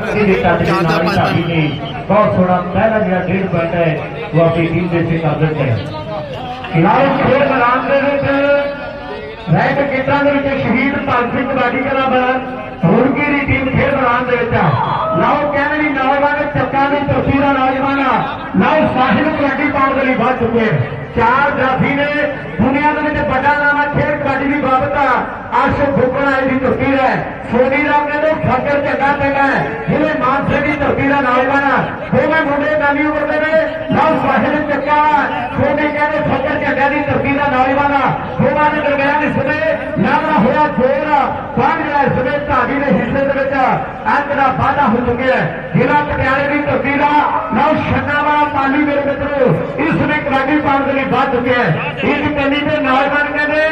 ਨਾਲ ਹੀ ਢਾਡੀ ਨੇ ਬਹੁਤ ਸੋਹਣਾ ਪਹਿਲਾ ਜਿਹੜਾ ਡੇਢ ਪੁਆਇੰਟ ਹੈ ਉਹ ਆਪਣੀ ਟੀਮ ਦੇ ਸੇ ਕਰ ਦਿੱਤਾ ਹੈ। ਖਿਲਾੜੀ ਖੇਡ ਮੈਦਾਨ ਦੇ ਵਿੱਚ ਰੈਡ ਕਿਟਾਂ ਦੇ ਵਿੱਚ ਸ਼ਹੀਦ ਭਗਤ ਸਿੰਘ ਕਬੱਡੀ ਕਲੱਬ ਹੁਰਕੀ ਦੀ ਟੀਮ ਖੇਡ ਮੈਦਾਨ ਦੇ ਵਿੱਚ ਲਓ ਕਹਿੰਦੇ ਵੀ ਨੌਜਵਾਨ ਚੱਕਾਂ ਦੀ ਧਰਤੀ ਦਾ ਨੌਜਵਾਨ ਆ। ਲਓ ਸਾਹਿਲ ਕਬੱਡੀ ਪਾਉਣ ਦੇ ਲਈ ਵੱਧ ਚੁੱਕੇ ਚਾਰ ਜਾਫੀ ਨੇ ਦੁਨੀਆ ਦੇ ਵਿੱਚ ਵੱਡਾ ਨਾਮ ਹੈ ਖੇਡ ਕਬੱਡੀ ਦੀ ਬਾਬਤ ਅਰਸ਼ ਫੁੱਕਣ ਦੀ ਧਰਤੀ ਹੈ। ਸੋਨੀ ਦਾ ਕਹਿੰਦੇ ਫੱਕਰ ਝੱਗਾ ਪੈਗਾ ਜਿਵੇਂ ਮਾਨਸੇ ਦੀ ਧਰਤੀ ਦਾ ਨੌਜਵਾਨ ਆ। ਦੋਵੇਂ ਮੁੰਡੇ ਨਵੀਂ ਉਮਰ ਦੇ ਨੇ। ਲਓ ਸਾਹਿਲ ਚੱਕਾ ਸੋਨੀ ਕਹਿੰਦੇ ਫੱਕਰ ਝੱਗਾ ਦੀ ਧਰਤੀ ਦਾ ਨੌਜਵਾਨ ਆ। ਦੋਵਾਂ ਦੇ ਦਰਮਿਆਨ ਇਸ ਲਾਗਣਾ ਹੋਇਆ ਜੋਰ ਬਾਹਰ ਜਿਹੜਾ ਇਸ ਵੇਲੇ ਢਾਡੀ ਦੇ ਹਿੱਸੇ ਦੇ ਵਿੱਚ ਅੰਕ ਦਾ ਵਾਧਾ ਹੋ ਚੁੱਕਿਆ ਹੈ। ਜ਼ਿਲ੍ਹਾ ਪਟਿਆਲੇ ਦੀ ਧਰਤੀ ਦਾ ਲਓ ਛੰਨਾ ਵਾਲਾ ਪਾਲੀ ਮੇਰੇ ਮਿੱਤਰੋ, ਇਸ ਵੇਲੇ ਕਬੱਡੀ ਪਾਉਣ ਦੇ ਲਈ ਵੱਧ ਚੁੱਕਿਆ ਹੈ। ਕਲੀ ਦੇ ਤੇ ਨੌਜਵਾਨ ਕਹਿੰਦੇ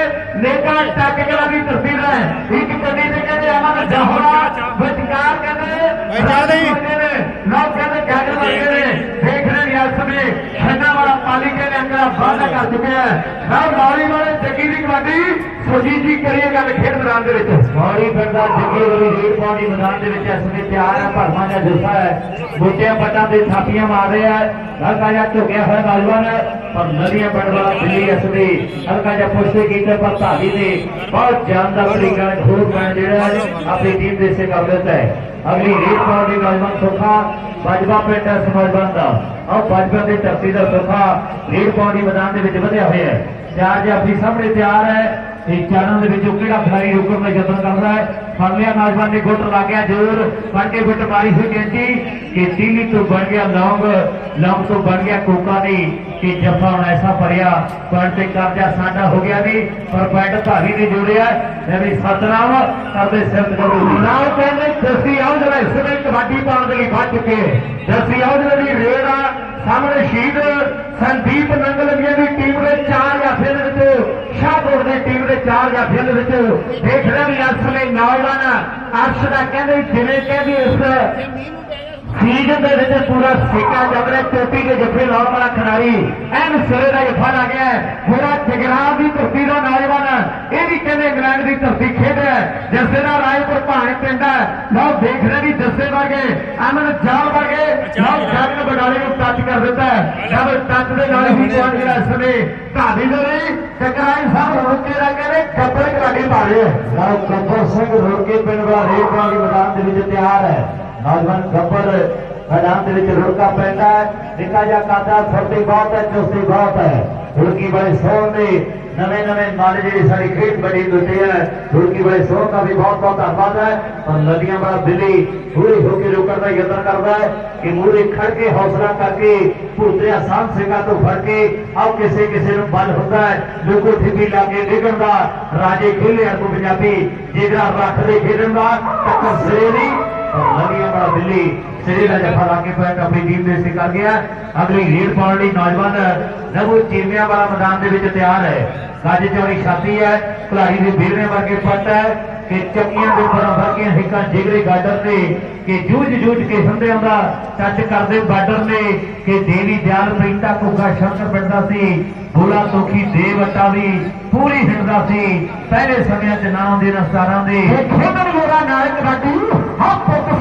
ਨੇਕਾ ਟੱਕ ਕਲਾ ਦੀ ਦਾ ਹੈ ਇੱਕ ਕੰਨੀ ਤੇ ਕਹਿੰਦੇ ਅਮਨ ਜਹਰਾ ਵਿਚਕਾਰ ਕਹਿੰਦੇ ਬੈਠਾ ਨਹੀਂ। ਲੋਕ ਕਹਿੰਦੇ ਗੈਰ ਵਰਗੇ ਨੇ। ਦੇਖ ਰਹੇ ਨੇ ਇਸ ਸਮੇਂ। ਛੰਨਾ ਵਾਲਾ ਪਾਲੀ ਕੇ ਨੇ ਅੰਗਲਾ ਵਾਧਾ ਕਰ ਚੁੱਕਿਆ ਹੈ। ਸਭ ਮੌਲੀ ਵਾਲੇ ਜੱਗੀ ਦੀ ਕਬੱਡੀ। ਸੁਰਜੀਤ ਜੀ, ਕਰੀਏ ਗੱਲ ਖੇਡ ਮੈਦਾਨ ਦੇ ਵਿੱਚ। ਮੌਲੀ ਪਿੰਡ ਜੱਗੀ ਵਾਲੀ ਰੇਡ ਪਾਉਣੀ ਮੈਦਾਨ ਦੇ ਵਿੱਚ। ਇਸ ਸਮੇਂ ਤਿਆਰ ਹੈ ਭਰਮਾ ਦਾ ਜੁੱਸਾ ਹੈ। ਬੂਟਿਆਂ ਪੱਟਾਂ ਤੇ ਥਾਪੀਆਂ ਮਾਰ ਰਿਹਾ ਹੈ। ਹਲਕਾ ਜਿਹਾ ਝੁਕਿਆ ਹੋਇਆ ਨੌਜਵਾਨ ਪਰ ਨਦੀਆਂ ਪਿੰਡ ਵਾਲਾ ਦਿੱਲੀ ਇਸ ਦੇ ਹਲਕਾ ਜਿਹਾ ਪੁਸ਼ਟੀ ਕੀਤੇ, ਪਰ ਧਾਰੀ ਨੇ ਬਹੁਤ ਜਾਨਦਾਰ ਤਰੀਕੇ ਨਾਲ ਖੋਰ ਪੈਣ ਜਿਹੜਾ ਆਪਣੀ ਟੀਮ ਦੇ ਸੇ ਕਰ ਦਿੱਤਾ ਹੈ। ਅਗਲੀ ਰੇਡ ਪਾਉਣੀ ਨੌਜਵਾਨ ਸੁਖਾ, ਬਾਜਵਾ ਪਿੰਡ ਹੈ ਇਸ ਦਾ। ਔਰ ਬਾਜਵਾ ਦੇ ਧਰਤੀ ਦਾ ਸੁਖਾ ਰੇਡ ਪਾਉਣੀ ਮੈਦਾਨ ਦੇ ਵਿੱਚ ਵਧਿਆ ਹੋਇਆ ਹੈ। ਚਾਰ ਜਾਫੀ ਸਾਹਮਣੇ ਤਿਆਰ ਹੈ। ਇਹ ਚਾਰਾਂ ਦੇ ਵਿੱਚੋਂ ਕਿਹੜਾ ਖਿਡਾਰੀ ਰੁਕਣ ਦਾ ਯਤਨ ਕਰਦਾ ਹੈ? ਫੜ ਲਿਆ, ਨੌਜਵਾਨ ਨੇ ਗੁੱਟ ਲਾ ਗਿਆ, ਜ਼ੋਰ ਫੜ ਕੇ ਗੁੱਟ ਮਾਰੀ ਹੋਈ ਗੈਂਜੀ ਕਿ ਤੀਲੀ ਤੋਂ ਬਣ ਗਿਆ ਲੌਂਗ ਲੌਂਗ ਤੋਂ ਬਣ ਗਿਆ ਕੋਕਾ ਨਹੀਂ ਕਿ ਜੱਫਾ ਹੁਣ ਐਸਾ ਭਰਿਆ ਪੁਆਇੰਟ ਤੇ ਕਬਜ਼ਾ ਸਾਡਾ ਹੋ ਗਿਆ ਨਹੀਂ ਪਰ ਪੁਆਇੰਟ ਧਾਰੀ ਨੇ ਜੋੜਿਆ। ਲੈ ਸਤਨਾਮ ਕਰਦੇ ਸਿਰ ਤੇ ਜਰੂਰ। ਕਹਿੰਦੇ, ਜੱਸੀ ਆਉ ਜਿਹੜਾ ਇਸ ਵੇਲੇ ਕਬੱਡੀ ਪਾਉਣ ਦੇ ਲਈ ਵੱਧ ਚੁੱਕੇ। ਜੱਸੀ ਆਉ ਜਿਹੜਾ ਦੀ ਰੇਡ ਆ ਸਾਹਮਣੇ ਸ਼ਹੀਦ ਸੰਦੀਪ ਨੰਗਲਵੀਆ ਦੀ ਟੀਮ ਦੇ ਚਾਰ ਜਾਫੇ ਦੇ ਵਿੱਚ ਸ਼ਾਹਪੁਰ ਦੀ ਟੀਮ ਦੇ ਚਾਰ ਜਾਫੇ ਦੇ ਵਿੱਚ ਦੇਖ ਰਹੇ ਵੀ ਇਸ ਸਮੇਂ ਨੌਜਵਾਨ ਅਰਸ਼ ਦਾ ਕਹਿੰਦੇ ਜਿਵੇਂ ਕਹਿੰਦੇ ਇਸ ਸੀਜ਼ਨ ਦੇ ਵਿੱਚ ਪੂਰਾ ਸਿੱਕਾ ਜਮ ਰਿਹਾ ਚੋਟੀ ਦੇ ਜੱਫੇ ਲਾਉਣ ਵਾਲਾ ਖਿਡਾਰੀ। ਐਨ ਸਿਰੇ ਦਾ ਜੱਫਾ ਲੱਗ ਗਿਆ। ਪੂਰਾ ਜਗਰਾਜ ਦੀ ਧਰਤੀ ਦਾ ਨੌਜਵਾਨ ਇਹ ਵੀ ਕਹਿੰਦੇ ਇੰਗਲੈਂਡ ਦੀ ਧਰਤੀ ਖੇਡ ਰਿਹਾ ਹੈ। ਜੱਸੇ ਦਾ ਰਾਏਪੁਰ ਭਾਣੇ ਪਿੰਡ ਹੈ। ਲਓ ਦੇਖ ਰਹੇ ਵੀ ਜੱਸੇ ਵਰਗੇ ਅਮਨ ਜਾਲ ਵਰਗੇ ਲਓ ਜਗਨ ਬਡਾਲੇ ਨੂੰ ਟੱਚ ਕਰ ਦਿੱਤਾ ਹੈ। ਜਦ ਟੱਚ ਦੇ ਨਾਲ ਹੀ ਪੁਆਇੰਟ ਜਿਹੜਾ ਇਸ ਸਮੇਂ। ਢਾਡੀ ਦੇ ਲਈ ਟਕਰਾਈ ਸਾਹਿਬ ਰੋਕੇ ਦਾ ਕਹਿੰਦੇ ਗੱਬਰ ਕਰਾਡੀ ਪਾ ਰਹੇ ਲਓ ਗੱਬਰ ਸਿੰਘ ਰੋਕੇ ਪਿੰਡ ਵਾਲੀ ਮੈਦਾਨ ਦੇ ਵਿੱਚ ਤਿਆਰ ਹੈ। ਨੌਜਵਾਨ ਗੱਬਰ ਮੈਦਾਨ ਦੇ ਵਿੱਚ ਰੁੜਕਾ ਪੈਂਦਾ ਹੈ। ਨਿੱਕਾ ਜਿਹਾ ਕਾਦਾ ਫੁਰਤੀ ਬਹੁਤ ਹੈ, ਚੁਸਤੀ ਬਹੁਤ ਹੈ। ਰੁੜਕੀ ਬੜੇ ਸੋਹਣ ਨਵੇਂ ਨਵੇਂ ਮਨ ਜਿਹੜੀ ਸਾਡੀ ਖੇਡ ਬੜੀ ਦੁੱਤੇ ਹੈ। ਰੁੜਕੀ ਬੜੇ ਸੋਹਣ ਦਾ ਵੀ ਬਹੁਤ ਬਹੁਤ ਧੰਨਵਾਦ ਹੈ। ਪਰ ਨਦੀਆਂ ਬੜਾ ਦਿੱਲੀ ਪੂਰੀ ਹੋ ਕੇ ਰੁਕਣ ਦਾ ਯਤਨ ਕਰਦਾ ਹੈ ਕਿ ਮੂਰੇ ਖੜ ਕੇ ਹੌਸਲਾ ਕਰਕੇ ਭੂਤਰੇ ਆਸਾਨ ਸਿੰਘਾਂ ਤੋਂ ਫੜ ਕੇ ਆਓ ਕਿਸੇ ਕਿਸੇ ਨੂੰ ਬਲ ਹੁੰਦਾ ਹੈ। ਲੋਕੋ ਠਿੱਪੀ ਲਾ ਕੇ ਡਿੱਗਣ ਦਾ, ਰਾਜੇ ਖੇਲੇ ਅਰਕੋ ਪੰਜਾਬੀ ਜਿਹੜਾ ਰੱਖਦੇ ਖੇਡਣ ਦਾ ਟੱਕਰ ਸਿਰੇ ਨਹੀਂ। ਨਵੀਆਂ ਬੜਾ ਦਿੱਲੀ ਸਿਰੇ ਦਾ ਜਫਾ ਲਾ ਕੇ ਪੈਟ ਆਪਣੀ ਟੀਮ ਦੇ ਸੇ ਕਰ ਗਿਆ। ਅਗਲੀ ਰੀਡ ਪਾਉਣ ਲਈ ਨੌਜਵਾਨ ਰਘੂ ਚੀਮਿਆਂ ਵਾਲਾ ਮੈਦਾਨ ਦੇ ਵਿੱਚ ਤਿਆਰ ਹੈ। ਗੱਜ ਚੌੜੀ ਛਾਤੀ ਹੈ ਖਿਲਾੜੀ ਦੇ ਬੀਰਨੇ ਵਰਗੇ ਪੱਟ ਹੈ। ਕਿ ਚੱਕੀਆਂ ਦੇ ਉੱਪਰ ਵਰਗੀਆਂ ਹਿੱਕਾਂ ਜਿਗਰੇ ਗਾਡਰ ਨੇ ਕਿ ਜੂਝ ਜੂਝ ਕੇ ਹੁੰਦਿਆਂ ਦਾ ਟੱਚ ਕਰਦੇ ਬਾਰਡਰ ਨੇ ਕਿ ਦੇਵੀ ਦਿਆਲ ਪੈਂਦਾ ਕੁੱਗਾ ਸ਼ੰਕਰ ਪਿੰਡਾ ਸੀ, ਭੋਲਾ ਤੋਖੀ ਦੇਵਟਾ ਵੀ ਪੂਰੀ ਹਿੰਦਾ ਸੀ। ਪਹਿਲੇ ਸਮਿਆਂ 'ਚ ਨਾਮ ਦੇ। ਨਸਤਾਰਾਂ ਦੇ ਖੇਡਣ ਗੋਰਾ ਨਾਇਕ ਬਾਟੂ ਹਾਂ ਪੁੱਤ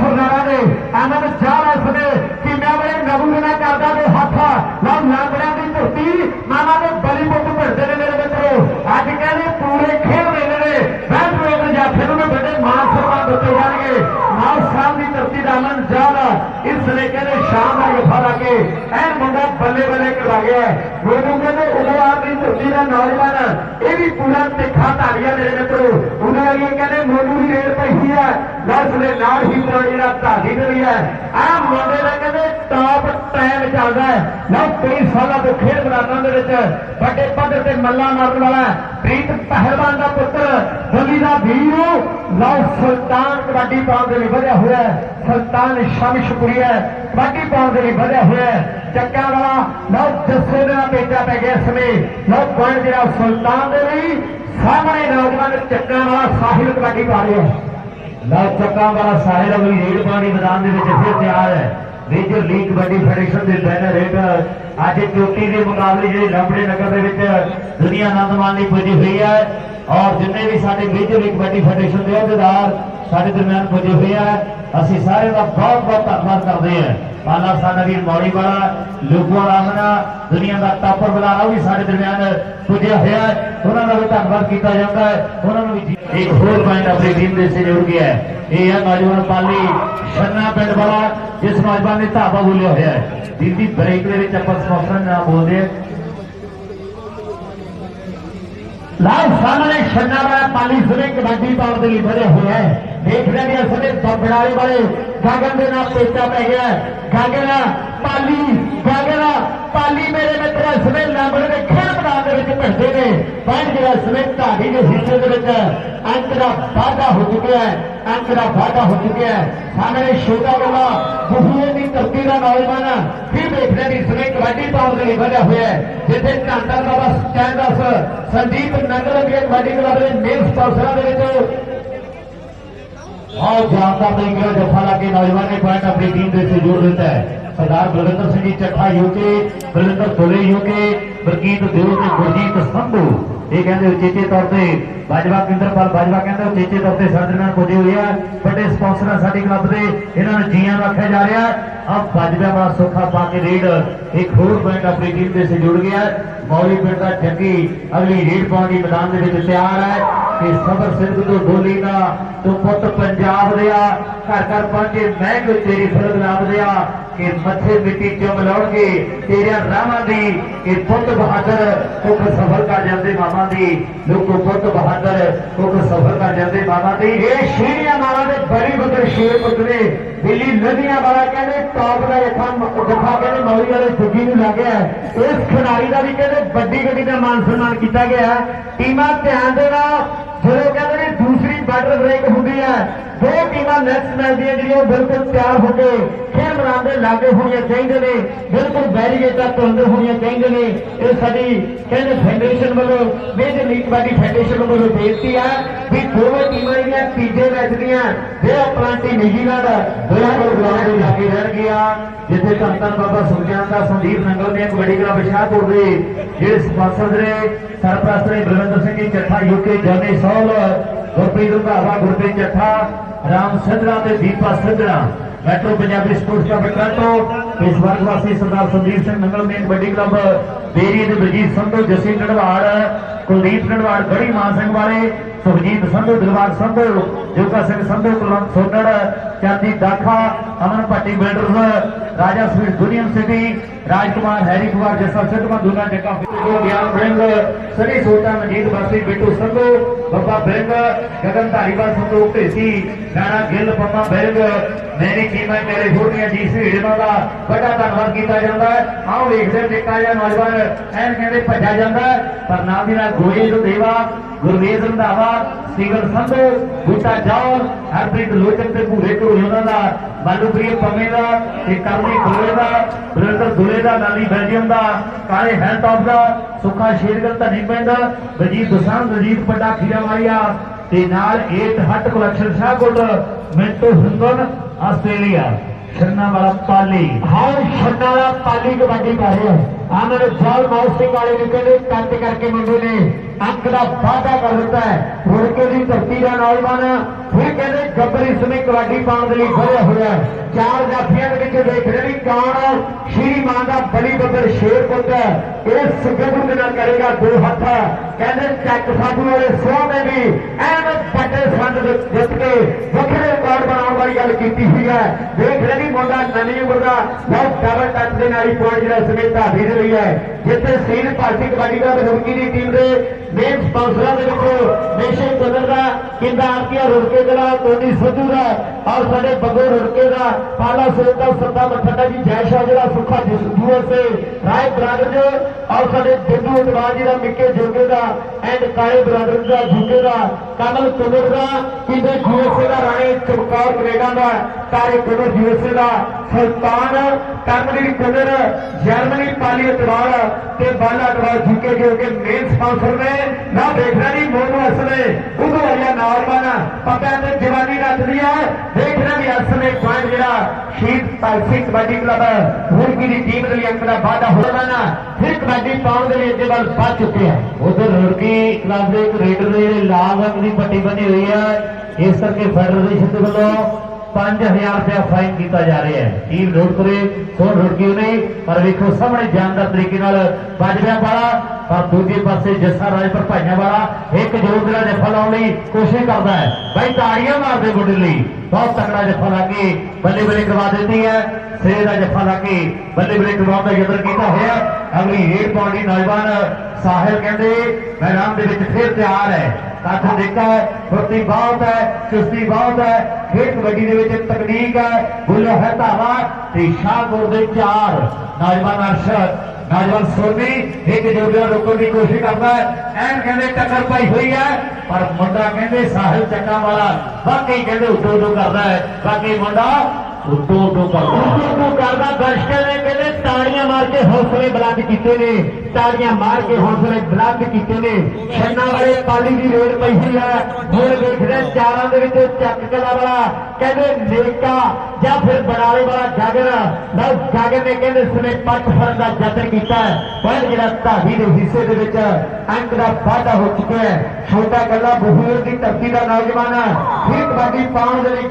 ਦੇ ਨਾਲ ਹੀ ਪੂਰਾ ਜਿਹੜਾ ਧਾਰੀ ਦੇ ਲਈ ਹੈ। ਆ ਮੁੰਡੇ ਦਾ ਕਹਿੰਦੇ ਟਾਪ ਟਾਈਮ ਚੱਲਦਾ ਹੈ। ਨਾ ਕਈ ਸਾਲਾਂ ਤੋਂ ਖੇਡ ਮੈਦਾਨਾਂ ਦੇ ਵਿੱਚ ਵੱਡੇ ਪੱਧਰ ਤੇ ਮੱਲਾ ਮਾਰਨ ਵਾਲਾ ਪ੍ਰੀਤ ਪਹਿਲਵਾਨ ਦਾ ਪੁੱਤਰ ਦਿੱਲੀ ਦਾ ਵੀਰ। ਲਓ ਸੁਲਤਾਨ ਕਬੱਡੀ ਪਾਉਣ ਦੇ ਲਈ ਵਧਿਆ ਹੋਇਆ ਹੈ। ਸੁਲਤਾਨ ਸ਼ਮਸ਼ਪੁਰੀਆ ਕਬੱਡੀ ਪਾਉਣ ਦੇ ਲਈ ਵਧਿਆ ਹੋਇਆ ਹੈ। ਚੱਕਾ ਵਾਲਾ ਲਓ ਜੱਸੇ ਦਾ ਬੇਟਾ ਪੈ ਗਿਆ ਸਮੇਂ। ਲਓ ਪੁਆਇੰਟ ਜਿਹੜਾ ਸੁਲਤਾਨ ਦੇ ਲਈ, ਸਾਹਮਣੇ ਨੌਜਵਾਨ ਚੱਕਾ ਵਾਲਾ ਸਾਹਿਲ ਕਬੱਡੀ ਪਾ ਰਿਹਾ ਹੈ। ਲਓ ਚੱਕਾ ਵਾਲਾ ਸਾਹਿਲ ਅਗਲੀ ਰੇਡ ਪਾਣੀ ਮੈਦਾਨ ਦੇ ਵਿੱਚ ਫਿਰ ਤਿਆਰ ਹੈ। ਮੇਜਰ ਲੀਗ ਕਬੱਡੀ ਫੈਡਰੇਸ਼ਨ ਦੇ ਬੈਨਰ ਹੇਠ ਅੱਜ ਚੋਟੀ ਦੇ ਮੁਕਾਬਲੇ ਜਿਹੜੇ ਲੰਬੜੇ ਨਗਰ ਦੇ ਵਿੱਚ ਦੁਨੀਆ ਆਨੰਦ ਮਾਣ ਲਈ ਪੁੱਜੀ ਹੋਈ ਹੈ। ਔਰ ਜਿੰਨੇ ਵੀ ਸਾਡੇ ਮੇਜਰ ਲੀਗ ਕਬੱਡੀ ਫੈਡਰੇਸ਼ਨ ਦੇ ਅਹੁਦੇਦਾਰ ਸਾਡੇ ਦਰਮਿਆਨ ਪੁੱਜੇ ਹੋਏ ਆ ਅਸੀਂ ਸਾਰੇ ਦਾ ਬਹੁਤ ਬਹੁਤ ਧੰਨਵਾਦ ਕਰਦੇ ਹਾਂ ਪਾਲਾ ਸਾਡਾ ਵੀਰ ਮੌੜੀ ਵਾਲਾ ਲੋਗੋ ਰਾਮਨਾ ਦੁਨੀਆ ਦਾ ਟਾਪਰ ਬੁਲਾਰਾ ਉਹ ਵੀ ਸਾਡੇ ਦਰਮਿਆਨ ਪੁੱਜਿਆ ਹੋਇਆ ਹੈ ਉਹਨਾਂ ਦਾ ਵੀ ਧੰਨਵਾਦ ਕੀਤਾ ਜਾਂਦਾ ਹੈ ਉਹਨਾਂ ਨੂੰ ਵੀ ਜੀ- ਇੱਕ ਹੋਰ ਪੁਆਇੰਟ ਆਪਣੀ ਟੀਮ ਦੇ ਸੇ ਜੁੜ ਗਿਆ ਹੈ ਇਹ ਹੈ ਨੌਜਵਾਨ ਪਾਲੀ ਛੰਨਾ ਪਿੰਡ ਵਾਲਾ ਜਿਸ ਨੌਜਵਾਨ ਨੇ ਧਾਵਾ ਬੋਲਿਆ ਹੋਇਆ ਹੈ ਦਿੱਲੀ ਬ੍ਰੇਕ ਦੇ ਵਿੱਚ ਆਪਾਂ ਸਪਾਂਸਰ ਨਾਲ ਬੋਲਦੇ ਹਾਂ ਲਾਲ ਸਾਹਮਣੇ ਛੰਨਾ ਵਾਲਾ ਪਾਲੀ ਸੁਨੇ ਕਬੱਡੀ ਪਾਉਣ ਦੇ ਲਈ ਵਧਿਆ ਹੋਇਆ ਹੈ ਦੇਖ ਰਹੇ ਹਾਂ ਸਾਡੇ ਬੰਬੜਾਲੇ ਵਾਲੇ ਗਾਗਨ ਦੇ ਨਾਲ ਪੇਚਾ ਪੈ ਗਿਆ। ਗਾਗਨ, ਪਾਲੀ ਗਾਗਨ, ਪਾਲੀ ਮੇਰੇ ਮਿੱਤਰ ਸਮੇਂ ਲਾਂਬੜ ਦੇ ਖੇਡ ਮੈਦਾਨ ਦੇ ਵਿੱਚ ਭਿੜਦੇ ਨੇ। ਪੰਜ ਜਿਹੜਾ ਸਮੇਂ ਢਾਡੀ ਦੇ ਹਿੱਸੇ ਦੇ ਵਿੱਚ। ਅੰਕ ਦਾ ਵਾਧਾ ਹੋ ਚੁੱਕਿਆ ਹੈ। ਅੰਕ ਦਾ ਵਾਧਾ ਹੋ ਚੁੱਕਿਆ ਹੈ। ਸਾਹਮਣੇ ਛੋਟਾ ਵਾਲਾ ਬੁਹੂਏ ਦੀ ਧਰਤੀ ਦਾ ਨੌਜਵਾਨ। ਫਿਰ ਦੇਖ ਰਹੇ ਨੇ ਸਮੇਂ ਕਬੱਡੀ ਪਾਉਣ ਦੇ ਲਈ ਵਧਿਆ ਹੋਇਆ ਹੈ। ਜਿੱਥੇ ਘੰਟਾ ਬਾਬਾ ਸਟੈਂਡਸ ਸੰਦੀਪ ਨੰਗਲ ਦੇ ਕਬੱਡੀ ਕਲੱਬ ਦੇ ਮੇਨ ਸਪਾਂਸਰਾਂ ਦੇ ਵਿੱਚ और जानदार तरीके का जफा लाके नौजवान ने पॉइंट अपनी टीम से से जोड़ देता है सरदार बलविंदर सिंह जी चट्ठा यूके बलविंदर धुले यूके ਬਰਕੀਤ ਦਿਓ ਤੇ ਗੁਰਜੀਤ ਸੰਧੂ ਇਹ ਕਹਿੰਦੇ ਉਚੇਚੇ ਤੌਰ ਤੇ ਬਾਜਵਾ ਕਿੰਦਰਪਾਲ ਬਾਜਵਾ ਕਹਿੰਦੇ ਉਚੇਚੇ ਤੌਰ ਤੇ ਸਾਡੇ ਨਾਲ ਪੁੱਜੇ ਹੋਏ ਆ ਵੱਡੇ ਸਪਾਂਸਰ ਆ ਸਾਡੀ ਕਲੱਬ ਦੇ ਇਹਨਾਂ ਨੂੰ ਜੀਆਂ ਰੱਖਿਆ ਜਾ ਰਿਹਾ ਆ ਬਾਜਵਾ ਵਾਲਾ ਸੋਖਾ ਪਾ ਕੇ ਰੇਡ ਇੱਕ ਹੋਰ ਪੁਆਇੰਟ ਆਪਣੀ ਟੀਮ ਦੇ ਸੇ ਜੁੜ ਗਿਆ ਮੌਲੀ ਪਿੰਡ ਦਾ ਜੱਗੀ ਅਗਲੀ ਰੇਡ ਪਾਉਣ ਦੀ ਮੈਦਾਨ ਦੇ ਵਿੱਚ ਤਿਆਰ ਹੈ ਕਿ ਸਬਰ ਸਿੰਘ ਤੋਂ ਢੋਲੀ ਦਾ ਤੂੰ ਪੁੱਤ ਪੰਜਾਬ ਦੇ ਆ, ਘਰ ਘਰ ਪਹੁੰਚੇ ਮੈਂ ਕੋਈ ਤੇਰੀ ਫ਼ਰਕ ਨਾਮ ਦੇ ਆ, ਕਿ ਮੱਥੇ ਮਿੱਟੀ ਚੁੰਮ ਲਾਉਣਗੇ, ਤੇਰਿਆਂ ਰਾਹਾਂ ਦੀ, ਕਿ ਪੁੱਤ ਬਹਾਦਰ ਕੁੱਖ ਸਫਰ ਕਰ ਜਾਂਦੇ ਮਾਮਾ ਦੀ, ਲੋਕੋ ਪੁੱਤ ਬਹਾਦਰ ਕੁੱਖ ਸਫਰ ਕਰ ਜਾਂਦੇ ਮਾਮਾ ਦੀ ਇਹ ਸ਼ੀਰੀਆਂ ਮਾਵਾ ਦੇ ਬੜੀ ਬਦਰ ਸ਼ੇਰ ਪੁੱਤਰੇ ਦਿੱਲੀ ਨਦੀਆਂ ਵਾਲਾ ਕਹਿੰਦੇ, ਟੌਪ ਦਾ ਜੱਫਾ ਜੱਫਾ ਕਹਿੰਦੇ ਮੌਲੀ ਵਾਲੇ ਜੱਗੀ ਨੂੰ ਲੱਗਿਆ ਹੈ। ਇਸ ਖਿਡਾਰੀ ਦਾ ਵੀ ਕਹਿੰਦੇ, ਵੱਡੀ ਗੱਡੀ ਦਾ ਮਾਨ ਸਨਮਾਨ ਕੀਤਾ ਗਿਆ ਟੀਮਾਂ ਧਿਆਨ ਦੇਣਾ ਜਦੋਂ ਕਹਿੰਦੇ ਨੇ ਦੂਸਰੀ ਬ੍ਰੇਕ ਹੁੰਦੀ ਹੈ। ਦੋ ਟੀਮਾਂ ਨੈਕਸਟ ਮੈਚ ਦੀਆਂ ਜਿਹੜੀਆਂ ਉਹ ਬਿਲਕੁਲ ਤਿਆਰ ਹੋ ਕੇ ਖੇਡ ਮੈਦਾਨ ਦੇ ਲਾਗੇ ਹੋਣੀਆਂ ਚਾਹੀਦੇ ਨੇ। ਬਿਲਕੁਲ ਬੈਰੀਗੇਟ ਤੱਕ ਅੰਦਰ ਹੋਣੀਆਂ ਚਾਹੀਦੇ ਨੇ। ਇਹ ਸਾਡੀ ਕਹਿੰਦੇ ਫੈਡਰੇਸ਼ਨ ਵੱਲੋਂ, ਮੇਜਰ ਲੀਗ ਕਬੱਡੀ ਫੈਡਰੇਸ਼ਨ ਵੱਲੋਂ ਬੇਨਤੀ ਹੈ ਵੀ ਦੋਵੇਂ ਟੀਮਾਂ ਜਿਹੜੀਆਂ ਤੀਜੇ ਮੈਚ ਦੀਆਂ ਦੇ ਪਲਾਂਟੀ ਨਿਊਜ਼ੀਲੈਂਡ ਬਿਲਕੁਲ ਗਰਾਊਂਡ ਦੇ ਲਾਗੇ ਰਹਿਣਗੀਆਂ ਜਿੱਥੇ ਧੰਨ ਬਾਬਾ ਸੁਖਜਾਨ ਦਾ ਸੰਦੀਪ ਨੰਗਲ ਨੇ ਕਬੱਡੀ ਕਲੱਬ ਸ਼ਾਹਪੁਰ ਦੇ ਜਿਹੜੇ ਸਪਾਂਸਰ ਨੇ, ਸਰਪ੍ਰਸਤ ਨੇ ਬਲਵਿੰਦਰ ਸਿੰਘ ਜੀ, ਚੱਠਾ ਯੂਕੇ ਜਾਨੇ ਸੌਲ ਗੁਰਪ੍ਰੀਤ ਰੰਧਾਵਾ ਗੁਰਪ੍ਰੀਤ ਚੱਠਾ ਰਾਮ ਸਿੱਧਰਾ ਤੇ Deepa Sidhra. Metro Punjabi sports club Toronto ਇਸ ਵਰਗ ਵਾਸੀ ਸਰਦਾਰ ਸੰਦੀਪ ਸਿੰਘ ਨੰਗਲ ਮੇਨ ਕਬੱਡੀ ਕਲੱਬ ਬੇਰੀ ਦੇ ਬਲਜੀਤ ਸੰਧੂ ਜਸੀ ਨੜਵਾੜ ਕੁਲਦੀਪ ਨੜਵਾੜ ਗੜੀ ਮਾਨ ਸਿੰਘ ਵਾਲੇ, ਸੁਖਜੀਤ ਸੰਧੂ ਦਿਲਵਾਗ ਸੰਧੂ, ਜੋਗਾ ਸਿੰਘ ਸੰਧੂ, ਕੁਲਵੰਤ ਸੋਨੜ ਚਾਂਦੀ Dakha, Aman Bhatti builders Raja sweet ਦੁਨੀਅਨ city, Rajkumar Harry Kumar Jassa Sidhwan ਦੁਨਾ Jagga ਫਿੱਟੋ Gian bring, ਸਰੀ ਸੋਟਾ ਮਜੀਦ ਬਾਸੀ ਬਿੱਟੂ ਸੰਧੂ, ਬੱਬਾ ਬ੍ਰਿੰਗ, ਗਗਨ ਧਾਰੀਵਾਲ ਸੰਧੂ ਢੇਸੀ ਰਾਣਾ ਗਿੱਲ, ਪੰਮਾ ਬ੍ਰਿੰਗ, ਮੇਰੀ ਕੀਮਤ ਮੇਰੇ ਛੋਟੀਆਂ ਜੀ ਸਹੀੜਾਂ ਦਾ ਵੱਡਾ ਧੰਨਵਾਦ ਕੀਤਾ ਜਾਂਦਾ ਆਓ ਵੇਖਦੇ ਨਿੱਕਾ ਜਿਹਾ ਨੌਜਵਾਨ, ਐਨ ਕਹਿੰਦੇ ਭੱਜਾ ਜਾਂਦਾ ਪਰ ਨਾਲ ਦੀ ਨਾਲ ਗੋਏ ਦੇਵਾ ਗੁਰਵੇਦ ਰੰਧਾਵਾ ਸਿਗਰ ਸੰਧੂ, ਬੂਟਾ ਜੌਲ ਹਰਪ੍ਰੀਤ ਲੋਚਨ ਤੇ ਭੂਰੇ ਢੋਲ ਉਹਨਾਂ ਦਾ ਬਾਲੂਪ੍ਰੀਤ ਪੰਮੇ ਦਾ ਤੇ ਕਰਮੀ ਖੋਲੇ ਦਾ, ਬ੍ਰਿੰਦਰ ਦੁਲੇ ਦਾ ਨਾਲੀ ਬੈਲਜੀਅਮ ਦਾ, ਕਾਲੇ ਹੈਲਥ ਆਫ ਦਾ, ਸੁੱਖਾ ਸ਼ੇਰਗਲ ਧਨੀ ਪੈਂਦਾ ਵਜੀਦ ਦੁਸਾਂਝ ਰਜੀਤ ਪੱਡਾ ਖੀਰਾ ਵਾਲੀਆ ਤੇ ਨਾਲ ਏਟ ਹੱਟ ਕਲੈਕਸ਼ਨ ਸ਼ਾਹਕੋਟ ਮਿੰਟੂ ਹਿੰਦਨ, ਆਸਟ੍ਰੇਲੀਆ। ਛੰਨਾ ਵਾਲਾ ਪਾਲੀ। ਹਾਂ ਛੱਡਾ ਦਾ ਪਾਲੀ ਕਬੱਡੀ ਕਰ ਰਿਹਾ ਆਮਰ ਜਾਲ ਮਾਉਸਿੰਗ ਵਾਲੇ ਨੂੰ ਕਹਿੰਦੇ ਕੱਟ ਕਰਕੇ ਮੁੰਡੇ ਨੇ ਅੰਕ ਦਾ ਵਾਅਦਾ ਕਰ ਦਿੱਤਾ ਹੈ। ਹੁੜਕੇ ਦੀ ਧਰਤੀ ਦਾ ਨੌਜਵਾਨ ਫਿਰ ਕਹਿੰਦੇ ਗੱਬਰੀ ਸਮੇਂ ਕਬੱਡੀ ਪਾਉਣ ਦੇ ਲਈ ਵਧਿਆ ਹੋਇਆ ਚਾਰ ਜਾਫੀਆਂ ਦੇ ਵਿੱਚ ਦੇਖ ਰਹੇ ਵੀ ਕੌਣ ਸ਼੍ਰੀ ਮਾਨ ਦਾ ਬਲੀ ਬੱਬਰ ਸ਼ੇਰ ਪੁੱਤ ਹੈ। ਇਹ ਗੱਭਰੂ ਦੇ ਨਾਲ ਕਰੇਗਾ ਦੋ ਹੱਥ। ਕਹਿੰਦੇ ਚੱਕ ਸਾਧੂ ਵਾਲੇ ਸੋਹ ਨੇ ਵੀ ਐਨ ਵੱਡੇ ਸੰਦ ਜਿੱਤ ਕੇ ਵੱਖਰੇ ਰਿਕਾਰਡ ਬਣਾਉਣ ਵਾਲੀ ਗੱਲ ਕੀਤੀ ਹੋਈ ਹੈ। ਦੇਖ ਰਹੇ ਵੀ ਮੁੰਡਾ ਨਵੀਂ ਉਮਰ ਦਾ ਬਹੁਤ ਡਬਲ ਟੱਚ ਦੇ ਨਾਲ ਹੀ ਪੁਆਇੰਟ ਜਿਹੜਾ ਸਮੇਤ ਧਾਰੀ ਦੇ ਲਈ ਹੈ। ਜਿੱਥੇ ਸੀਨ ਭਾਰਤੀ ਕਬੱਡੀ ਦਾ ਰੁੜਕੀ ਦੀ ਟੀਮ ਦੇ ਮੇਨ ਸਪਾਂਸਰਾਂ ਦੇ ਵਿੱਚੋਂ ਨੇਸ਼ੇ ਕਦਰ ਦਾ ਕਿੰਦਾ ਆਰਤੀਆ ਰੁੜਕੇ ਦਾ ਟੋਨੀ ਸਿੱਧੂ ਦਾ ਔਰ ਸਾਡੇ ਬੱਗੋ ਰੁੜਕੇ ਦਾ ਪਾਲਾ ਸੇਵ ਦਾ ਸੱਤਾ ਮੱਠਾ ਜੀ ਜੈਸ਼ਾ ਜਿਹੜਾ ਸੁੱਖਾ ਜਸਦੂਰ ਸੇ ਰਾਏ ਬਰਾਦਰ ਜੋ ਔਰ ਸਾਡੇ ਬਿੰਦੂ ਅਡਵਾਜ ਜੀ ਦਾ ਮਿੱਕੇ ਜੋਗੇ ਦਾ ਐਂਡ ਕਾਲੇ ਬਰਾਦਰ ਦਾ ਜੋਗੇ ਦਾ ਕਮਲ ਕੁਮਰ ਦਾ, ਕਿੰਦੇ ਯੂਐਸਏ ਦਾ ਰਾਣੇ ਚਮਕੌਰ ਕੈਨੇਡਾ ਦਾ ਤਾਰੇ ਕੁਮਰ ਯੂਐਸਏ ਦਾ ਸੁਲਤਾਨ ਕਰਮਦੀਪ ਕੁਮਰ ਜਰਮਨੀ ਪਾਲੀ ਅਟਵਾਲ ਤੇ ਬਾਲਾ ਅਟਵਾਲ ਜੁਕੇ ਜੋ ਕਿ ਮੇਨ ਸਪਾਂਸਰ ਨੇ। ਨਾ ਦੇਖਣਾ ਨਹੀਂ ਮੋਨੂ ਅਸਲੇ ਉਦੋਂ ਵਾਲਿਆ ਨੌਜਵਾਨ ਪਤਾ ਤੇ ਜਵਾਨੀ ਨੱਚਦੀ ਹੈ ਦੇਖਣਾ ਵੀ ਅਸਲੇ ਪੁਆਇੰਟ ਜਿਹੜਾ ਸ਼ਹੀਦ ਭਗਤ ਕਬੱਡੀ ਕਲੱਬ ਹੁਰਕੀ ਦੀ ਟੀਮ ਦੇ ਲਈ ਅੰਕ ਦਾ ਵਾਅਦਾ ਹੋ ਜਾਣਾ ਫਿਰ ਕਬੱਡੀ ਪਾਉਣ ਦੇ ਲਈ ਅੱਗੇ ਵੱਲ ਵੱਧ ਚੁੱਕੇ ਆ। ਉਧਰ ਰੁੜਕੀ ਕਲੱਬ ਦੇ ਇੱਕ ਰੇਡਰ ਦੇ ਲਾਲ ਰੰਗ ਦੀ ਪੱਟੀ ਬਣੀ ਹੋਈ ਹੈ ਇਸ ਕਰਕੇ ਫੈਡਰੇਸ਼ਨ ਦੇ ਵੱਲੋਂ 5000 ਰੁਪਏ ਫਾਈਨ ਕੀਤਾ ਜਾ ਰਿਹਾ ਹੈ। ਟੀਮ ਨੋਟ ਕਰੇ ਸੋ ਰੁੜਕੀ ਨਹੀਂ ਪਰ ਵੇਖੋ ਸਾਹਮਣੇ ਜਾਨਦਾਰ ਤਰੀਕੇ ਨਾਲ ਵੱਜਦਿਆਂ ਵਾਲਾ ਪਰ ਦੂਜੇ ਪਾਸੇ ਜੱਸਾ ਰਾਜਪੁਰ ਭਾਈਆਂ ਵਾਲਾ ਇੱਕ ਜੋਰ ਦਾ ਜੱਫਾ ਲਾਉਣ ਲਈ ਕੋਸ਼ਿਸ਼ ਕਰਦਾ ਹੈ। ਬਾਈ ਤਾੜੀਆਂ ਮਾਰਦੇ ਮੁੰਡੇ ਲਈ। ਬਹੁਤ ਤਕੜਾ ਜੱਫਾ ਲਾ ਕੇ ਬੱਲੇ ਬੱਲੇ ਕਰਵਾ ਦਿੰਦੀ ਹੈ। ਸਿਰੇ ਦਾ ਜੱਫਾ ਲਾ ਕੇ ਬੱਲੇ ਬੱਲੇ ਕਰਵਾਉਣ ਦਾ ਯਤਨ ਕੀਤਾ ਹੋਇਆ ਅਗਲੀ ਰੇਡ ਪਾਉਣ ਲਈ ਨੌਜਵਾਨ ਸਾਹਿਲ ਕਹਿੰਦੇ, ਮੈਦਾਨ ਦੇ ਵਿੱਚ ਫਿਰ ਤਿਆਰ ਹੈ। ਕੱਠ ਦੇਖਾ ਹੈ, ਫੁਰਤੀ ਬਹੁਤ ਹੈ, ਚੁਸਤੀ ਬਹੁਤ ਹੈ, ਖੇਡ ਕਬੱਡੀ ਦੇ ਵਿੱਚ ਤਕਨੀਕ ਹੈ ਬੁੱਲੇ ਹੈ ਧਾਵਾ ਤੇ ਸ਼ਾਹਪੁਰ ਦੇ ਚਾਰ। ਨੌਜਵਾਨ ਅਰਸ਼ਦ, ਨੌਜਵਾਨ ਸੋਨੀ, ਇੱਕ ਜੋੜਾ ਰੋਕਣ ਦੀ ਕੋਸ਼ਿਸ਼ ਕਰਦਾ ਹੈ। ਐਨ ਕਹਿੰਦੇ ਟੱਕਰ ਪਾਈ ਹੋਈ ਹੈ, ਪਰ ਮੁੰਡਾ ਕਹਿੰਦੇ ਸਾਹਿਲ ਚੱਕਾ ਵਾਲਾ ਬਾਕੀ ਕਹਿੰਦੇ ਉੱਤੋਂ ਉੱਤੋਂ ਕਰਦਾ ਹੈ। ਬਾਕੀ ਮੁੰਡਾ ਉੱਤੋਂ ਉੱਤੋਂ ਕਰਦਾ ਹੈ ਉੱਤੋਂ ਉੱਤੋਂ ਕਰਦਾ ਦਰਸ਼ਕਾਂ ਨੇ ਕਹਿੰਦੇ ਤਾੜੀਆਂ ਮਾਰ ਕੇ ਹੌਸਲੇ ਬੁਲੰਦ ਕੀਤੇ ਨੇ ਤਾੜੀਆਂ ਮਾਰ ਕੇ ਹੌਸਲੇ ਬੁਲੰਦ ਕੀਤੇ ਨੇ ਛੰਨਾ ਵਾਲੇ ਪਾਲੀ ਦੀ ਰੇਡ ਪਈ ਹੋਈ ਹੈ ਹੁਣ ਵੇਖਦੇ ਚਾਰਾਂ ਦੇ ਵਿੱਚ ਚੱਕ ਕਲਾ ਵਾਲਾ ਕਹਿੰਦੇ ਨੇਕਾ ਜਾਂ ਫਿਰ ਬੜਾਲੇ ਵਾਲਾ ਜਾਗਰ ਲਓ ਜਾਗਰ ਨੇ ਕਹਿੰਦੇ ਸਨੇ ਪੱਟ ਫੜਨ ਦਾ ਯਤਨ ਕੀਤਾ ਹੈ ਪਰ ਜਿਹੜਾ ਧਾਵੀ ਦੇ ਹਿੱਸੇ ਦੇ ਵਿੱਚ ਅੰਕ ਦਾ ਵਾਧਾ ਹੋ ਚੁੱਕਿਆ ਹੈ ਛੋਟਾ ਗੱਲਾ ਬਹੂਰ ਦੀ ਧਰਤੀ ਦਾ ਨੌਜਵਾਨ ਫਿਰ ਕਬੱਡੀ ਪਾਉਣ ਦੇ ਲਈ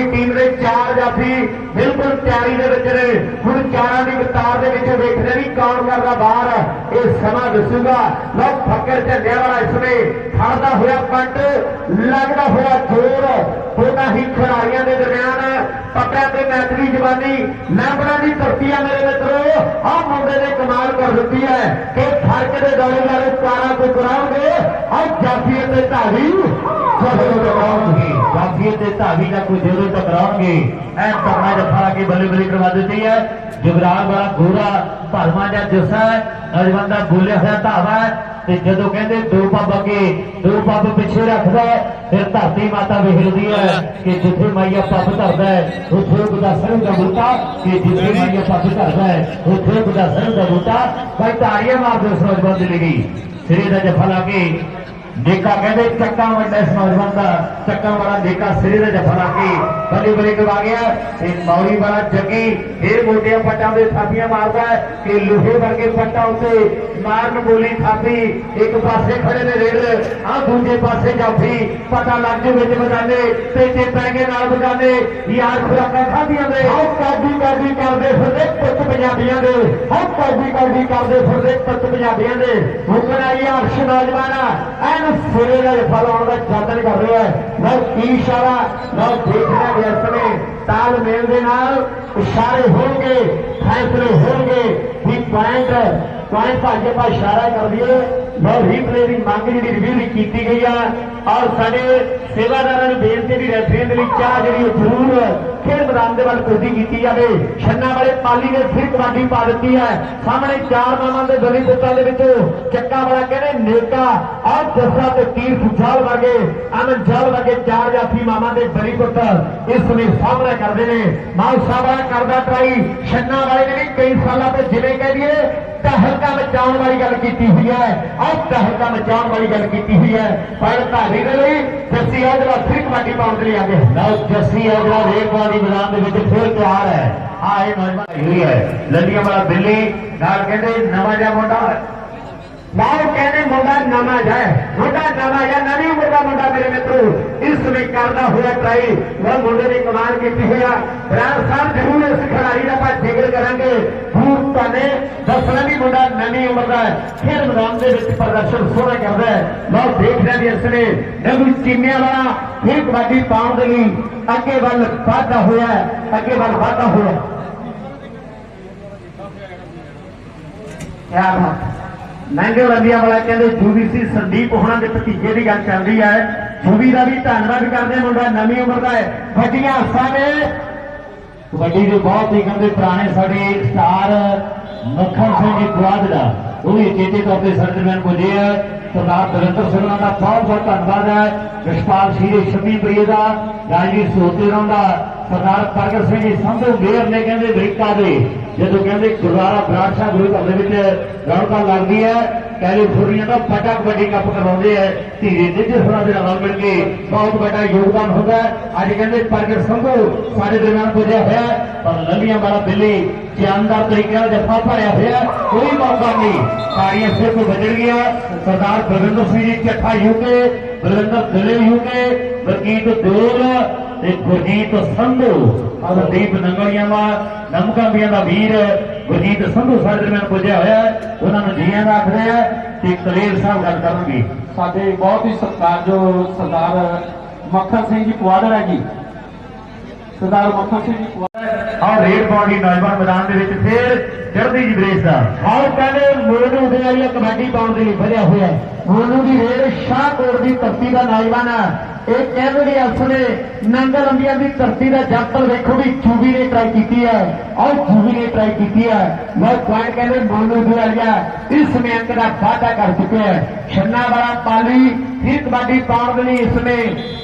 ਦੀ ਟੀਮ ਦੇ ਚਾਰ ਜਾਫੀ ਬਿਲਕੁਲ ਤਿਆਰੀ ਦੇ ਵਿੱਚ ਨੇ। ਹੁਣ ਚਾਰਾਂ ਦੀ ਕਤਾਰ ਦੇ ਵਿੱਚ ਵੇਖਦੇ ਵੀ ਕੌਣ ਕਰਦਾ ਬਾਹਰ। ਇਹ ਸਮਾਂ ਦੱਸੂਗਾ। ਲੋ ਫੱਕਰ ਝੰਡਿਆਂ ਵਾਲਾ ਇਸ ਇਸਨੇ ਫੜਦਾ ਹੋਇਆ ਪੱਟ, ਲੱਗਦਾ ਹੋਇਆ ਜ਼ੋਰ ਦੋਨਾਂ ਹੀ ਖਿਡਾਰੀਆਂ ਦੇ ਦਰਮਿਆਨ ਪੱਟਿਆਂ ਤੇ ਮੈਚ ਜਵਾਨੀ। ਮੈਂਬਰਾਂ ਦੀ ਧਰਤੀ ਆ ਮੇਰੇ ਮਿੱਤਰੋ, ਆਹ ਮੁੰਡੇ ਨੇ ਕਮਾਲ ਕਰ ਦਿੱਤੀ ਹੈ ਕਿ ਫ਼ਰਕ ਦੇ ਦੌਰੇ ਵਾਲੇ ਚਾਰਾਂ ਤੋਂ ਕਰਾਉਣਗੇ ਆਹ ਜਾਫੀ ਅਤੇ ਢਾਲੀ ਜਦੋਂ ਟਕਰਾਉਣਗੇ ਜਾਫੀ ਅਤੇ ਢਾਲੀ ਦਾ ਕੋਈ ਜਦੋਂ ਟਕਰਾਉਣਗੇ। ਐ ਕਰਨਾ ਜਫਾ ਕੇ ਬੱਲੇ ਬੱਲੇ ਕਰਵਾ ਦਿੱਤੀ ਹੈ। ਜੁਗਰਾਲ ਵਾਲਾ ਗੋਰਾ ਭਰਮਾ ਜਾਂ ਜੱਸਾ ਹੈ। ਨੌਜਵਾਨ ਦਾ ਬੋਲਿਆ ਹੋਇਆ ਧਾਵਾ ਹੈ। ਤੇ ਜਦੋਂ ਕਹਿੰਦੇ ਦੋ ਪੱਬ ਅੱਗੇ ਦੋ ਪੱਬ ਪਿੱਛੇ ਰੱਖਦਾ ਫਿਰ ਧਰਤੀ ਮਾਤਾ ਵਿਹਲਦੀ ਹੈ ਕਿ ਜਿੱਥੇ ਮਾਈਆ ਪੱਬ ਧਰਦਾ ਹੈ ਉੱਥੇ ਉਹਦਾ ਸਰੋਂ ਦਾ ਬੂਟਾ ਕਿ ਜਿੱਥੇ ਮਾਈਆ ਪੱਬ ਧਰਦਾ ਹੈ ਉੱਥੇ ਉਹਦਾ ਸਰੋਂ ਦਾ ਬੂਟਾ। ਭਾਈ ਤਾੜੀਆਂ ਮਾਰਦੇ ਉਸ ਨੌਜਵਾਨ ਦੇ ਲਈ ਸਿਰੇ ਦਾ ਜਫਾ ਲਾ ਕੇ ਦੇਖਾ ਕਹਿੰਦੇ ਚੱਕਾ ਵੱਡਾ ਇਸ ਨੌਜਵਾਨ ਦਾ, ਚੱਕਾ ਵਾਲਾ ਦੇਖਾ ਸਿਰੇ ਦਾ ਜਫਾ ਲਾ ਕੇ? ਬੱਲੇ ਬੱਲੇ ਕਰਵਾ ਗਿਆ। ਤੇ ਮੌਲੀ ਵਾਲਾ ਜੱਗੀ ਫੇਰ ਮੋਟੀਆਂ ਪੱਟਾਂ ਦੇ ਥਾਪੀਆਂ ਮਾਰਦਾ ਹੈ ਕਿ ਲੋਹੇ ਵਰਗੇ ਪੱਟਾਂ ਉੱਤੇ ਮਾਰਨ ਬੋਲੀ ਥਾਪੀ। ਇੱਕ ਪਾਸੇ ਖੜੇ ਨੇ ਰੇਡ ਆ ਦੂਜੇ ਪਾਸੇ ਜਾਫੀ। ਪਤਾ ਲੱਗ ਜੂ ਵਿੱਚ ਬਜਾਨੇ ਤੇ ਜੇ ਪੈਗੇ ਨਾਲ ਬਜਾਨੇ ਯਾਰ ਖੁਰਾਕਾਂ ਖਾਧੀਆਂ ਦੇ ਆਹ ਕਾਬੀ ਕਾਬੀ ਕਰਦੇ ਫਿਰਦੇ ਪੁੱਤ ਪੰਜਾਬੀਆਂ ਦੇ। ਆਹ ਕਾਬੀ ਕਾਬੀ ਕਰਦੇ ਫਿਰਦੇ ਪੁੱਤ ਪੰਜਾਬੀਆਂ ਦੇ। ਹੁਕਮ ਆਈ ਅਰਸ਼ ਨੌਜਵਾਨਾ ਐਨ ਸਿਰੇ ਦਾ ਜਫਾ ਲਾਉਣ ਦਾ ਯਤਨ ਕਰ ਰਿਹਾ ਹੈ। ਮੈਂ ਕੀ ਇਸ਼ਾਰਾ, ਮੈਂ ਦੇਖਣਾ ਕਿ ਇਸ ਸਮੇਂ ਤਾਲਮੇਲ ਦੇ ਨਾਲ ਇਸ਼ਾਰੇ ਹੋਣਗੇ, ਫੈਸਲੇ ਹੋਣਗੇ, ਵੀ ਪੁਆਇੰਟ ਪੁਆਇੰਟ ਭਾਜੇ ਪਾ ਇਸ਼ਾਰਾ ਕਰ ਦਈਏ ਮੈਂ ਰੀਪਲੇ ਦੀ ਮੰਗ ਜਿਹੜੀ ਰਿਵਿਊ ਕੀਤੀ ਗਈ ਆ। ਔਰ ਸਾਡੇ ਸੇਵਾਦਾਰਾਂ ਨੂੰ ਬੇਨਤੀ ਵੀ ਰੈਫਰੀ ਦੇ ਲਈ ਚਾਹ ਜਿਹੜੀ ਉਹ ਜ਼ਰੂਰ ਖੇਡ ਮੈਦਾਨ ਦੇ ਵੱਲ ਕੁਰਦੀ ਕੀਤੀ ਜਾਵੇ। ਛੰਨਾ ਵਾਲੇ ਪਾਲੀ ਨੇ ਫਿਰ ਕਬੱਡੀ ਪਾ ਦਿੱਤੀ ਹੈ। ਸਾਹਮਣੇ ਚਾਰ ਮਾਮਾਂ ਦੇ ਗਲੀ ਪੁੱਤਾਂ ਦੇ ਵਿੱਚ ਚੱਕਾ ਵਾਲਾ ਕਹਿੰਦੇ ਨੇਕਾ ਔਰ ਜੱਸਾ ਤੇ ਤੀਰ ਫੁਜਾਲ ਵਰਗੇ, ਅਮਨ ਜਲ ਵਰਗੇ ਚਾਰ ਜਾਫੀ ਮਾਮਾਂ ਦੇ ਬਲੀ ਪੁੱਤ ਇਸ ਸਮੇਂ ਸਾਹਮਣੇ ਕਰਦੇ ਨੇ। ਮਾਉ ਸਾਹਿਬਾ ਕਰਦਾ ਟਰਾਈ। ਛੰਨਾ ਵਾਲੇ ਨੇ ਵੀ ਕਈ ਸਾਲਾਂ ਤੋਂ ਜਿਵੇਂ ਕਹਿ ਦਈਏ ਤਹਿਲਕਾ ਮਚਾਉਣ ਵਾਲੀ ਗੱਲ ਕੀਤੀ ਹੋਈ ਹੈ ਔਰ ਤਹਿਲਕਾ ਮਚਾਉਣ ਵਾਲੀ ਗੱਲ ਕੀਤੀ ਹੋਈ ਹੈ। ਪਰ ਧਾਰੀ ਦੇ ਲਈ ਜੱਸੀ ਆਜਲਾ ਫਿਰ ਕਬੱਡੀ ਪਾਉਣ ਦੇ ਲਈ ਆ ਗਏ। ਲਓ, ਜੱਸੀ ਆਜਲਾ ਰੇਡਵਾਂ ਦੀ ਮੈਦਾਨ ਦੇ ਵਿੱਚ ਫਿਰ ਤਿਆਰ ਹੈ। ਆ ਇਹ ਨੌਜਵਾਨ ਹੋਈ ਹੈ, ਲੱਲੀਆਂ ਵਾਲਾ ਬਿੱਲੀ ਕਹਿੰਦੇ ਮੁੰਡਾ ਨਵਾਂ ਜਾਏ ਮੁੰਡਾ ਨਵਾਂ ਜਾਂ ਨਵੀਂ ਉਮਰ ਦਾ ਮੁੰਡਾ ਮੇਰੇ ਮਿੱਤਰੋ। ਇਸ ਸਮੇਂ ਕਰਦਾ ਹੋਇਆ ਟਰਾਈ ਉਹ ਮੁੰਡੇ ਦੀ ਕਮਾਨ ਕੀਤੀ ਹੋਇਆ ਰਾਜ ਸਾਹਿਬ ਜ਼ਰੂਰ ਇਸ ਖਿਡਾਰੀ ਦਾ ਆਪਾਂ ਜ਼ਿਕਰ ਕਰਾਂਗੇ। ਫੂਕ ਤਾਨੇ ਦੱਸਣਾ ਵੀ ਮੁੰਡਾ ਨਵੀਂ ਉਮਰ ਦਾ ਹੈ। ਫਿਰ ਮੈਦਾਨ ਦੇ ਵਿੱਚ ਪ੍ਰਦਰਸ਼ਨ ਸੋਹਣਾ ਕਰਦਾ ਹੈ। ਲਓ ਦੇਖ ਰਹੇ ਵੀ ਇਸ ਨੇ ਨਵੀਂ ਚੀਮਿਆਂ ਵਾਲਾ ਫਿਰ ਕਬੱਡੀ ਪਾਉਣ ਦੇ ਲਈ ਅੱਗੇ ਵੱਲ ਵਾਧਾ ਹੋਇਆ ਅੱਗੇ ਵੱਲ ਵਾਧਾ ਹੋਇਆ ਕਿਆ ਬਾਤ ਮਹਿੰਗੇ ਵੰਦੀਆਂ ਵਾਲਾ ਕਹਿੰਦੇ ਯੂਬੀਸੀ ਸੰਦੀਪ ਹੋਣਾ ਦੇ ਭਤੀਜੇ ਦੀ ਗੱਲ ਚੱਲ ਹੈ। ਯੂਬੀ ਦਾ ਵੀ ਧੰਨਵਾਦ ਕਰਦੇ ਮੁੰਡਾ ਨਵੀਂ ਉਮਰ ਦਾ ਹੈ। ਵੱਡੀਆਂ ਆਸਾਂ ਨੇ ਕਬੱਡੀ ਦੇ ਬਹੁਤ ਹੀ ਕਹਿੰਦੇ ਪੁਰਾਣੇ ਸਾਡੇ ਸਟਾਰ ਮੱਖਣ ਸਿੰਘ ਜੀ ਗੁਆਦ ਦਾ, ਉਹ ਵੀ ਚੇਤੇ ਤੌਰ ਤੇ ਸਾਡੇ ਦਰਮਿਆਨ ਪੁੱਜੇ ਹੈ ਸਰਦਾਰ ਦਰਿੰਦਰ ਸਿੰਘ ਹੋਰਾਂ ਦਾ ਬਹੁਤ ਬਹੁਤ ਧੰਨਵਾਦ ਹੈ। ਵਿਸ਼ਪਾਲ ਸਿੰਘ ਜੀ ਸ਼ਮੀ ਪ੍ਰਿയ ਦਾ, ਰਾਜਵੀਰ ਸੋਤੇ ਦਾ ਸਰਦਾਰ ਪ੍ਰਗਟ ਸਿੰਘ ਜੀ ਸੰਧੂ ਮੇਰ ਨੇ ਕਹਿੰਦੇ ਅਮਰੀਕਾ ਦੇ। ਜਦੋਂ ਕਹਿੰਦੇ ਗੁਰਦੁਆਰਾ ਬਰਾੜ ਸਾਹਿਬ ਗੁਰੂ ਘਰ ਦੇ ਵਿੱਚ ਰੌਣਕਾਂ ਲੱਗਦੀ ਹੈ ਕੈਲੀਫੋਰਨੀਆ ਦਾ ਫਟਾ ਕਬੱਡੀ ਕੱਪ ਕਰਵਾਉਂਦੇ ਹੈ ਧੀਰੇ ਨਿੱਜਰ ਹੋਰਾਂ ਦੇ ਨਾਲ ਮਿਲ ਕੇ ਬਹੁਤ ਵੱਡਾ ਯੋਗਦਾਨ ਹੁੰਦਾ ਹੈ। ਅੱਜ ਕਹਿੰਦੇ ਪ੍ਰਗਟ ਸੰਧੂ ਸਾਡੇ ਦਰਮਿਆਨ ਪੁੱਜਿਆ ਹੋਇਆ, ਪਰ ਲੱਲੀਆਂ ਵਾਲਾ ਦਿੱਲੀ ਜਾਨਦਾਰ ਤਰੀਕੇ ਨਾਲ ਜੱਫਾ ਭਰਿਆ ਹੋਇਆ, ਕੋਈ ਮੌਕਾ ਨਹੀਂ। ਸਾਰੀਆਂ ਸਿਰ ਤੋਂ ਵੱਜਣ ਗਿਆ ਸਰਦਾਰ ਬਲਵਿੰਦਰ ਸਿੰਘ ਜੀ, ਚੱਠਾ ਯੂਕੇ ਬਲਵਿੰਦਰ ਦਲੇ ਯੂਕੇ ਵਰਗੀਤ ਦੋਲ ਤੇ ਗੁਰਜੀਤ ਸੰਧੂ। ਸੰਦੀਪ ਨੰਗਲੀਆਂਵਾ ਨਮਕਾਂਬੀਆਂ ਦਾ ਵੀਰ ਗੁਰਜੀਤ ਸੰਧੂ ਸਾਡੇ ਦਰਮਿਆਨ ਪੁੱਜਿਆ ਹੋਇਆ ਹੈ। ਉਹਨਾਂ ਨੂੰ ਜੀਆਂ ਦਾ ਆਖਦੇ ਆ ਤੇ ਕਲੇਰ ਸਾਹਿਬ ਗੱਲ ਕਰਨਗੇ ਸਾਡੇ ਬਹੁਤ ਹੀ ਸਤਿਕਾਰਯੋਗ ਸਰਦਾਰ ਮੱਖਣ ਸਿੰਘ ਜੀ ਕੁਆੜਰ ਹੈ ਜੀ। ਸਰਦਾਰ ਮੱਖਣ ਸਿੰਘ ਜੀ ਕੁਆੜਰ ਆਹ ਰੇਡ ਦੀ ਨੌਜਵਾਨ ਮੈਦਾਨ ਦੇ ਵਿੱਚ ਫੇਰ ਚੜ੍ਹਦੀ ਜੀ ਬਰੇਸ ਦਾ। ਕਹਿੰਦੇ ਮੋਨੂ ਦੇ ਵਾਲੀ ਕਬੱਡੀ ਪਾਉਣ ਦੇ ਲਈ ਵਧਿਆ ਹੋਇਆ ਮੋਨੂ ਦੀ ਰੇਡ ਸ਼ਾਹਕੋਟ ਦੀ ਧਰਤੀ ਦਾ ਨੌਜਵਾਨ ਹੈ ਇਹ ਕਹਿੰਦੇ ਵੀ ਅਸਲੇ ਨੰਗਲ ਅੰਬੀਆਂ ਦੀ ਧਰਤੀ ਦਾ ਜੰਪਲ ਵੇਖੋ ਵੀ ਜੂਬੀ ਨੇ ਟਰਾਈ ਕੀਤੀ ਹੈ। ਔਰ ਜੂਬੀ ਨੇ ਟਰਾਈ ਕੀਤੀ ਹੈ। ਮੈਂ ਪੁਆਇੰਟ ਕਹਿੰਦੇ ਮੋਨੂ ਦੇ ਵਾਲੀਆ ਇਸ ਮਿਹਨਤ ਦਾ ਵਾਅਦਾ ਕਰ ਚੁੱਕਿਆ ਹੈ। ਛੰਨਾ ਵਾਲਾ ਪਾਲੀ ਫਿਰ ਕਬੱਡੀ ਪਾਉਣ ਦੇ ਲਈ ਇਸ ਨੇ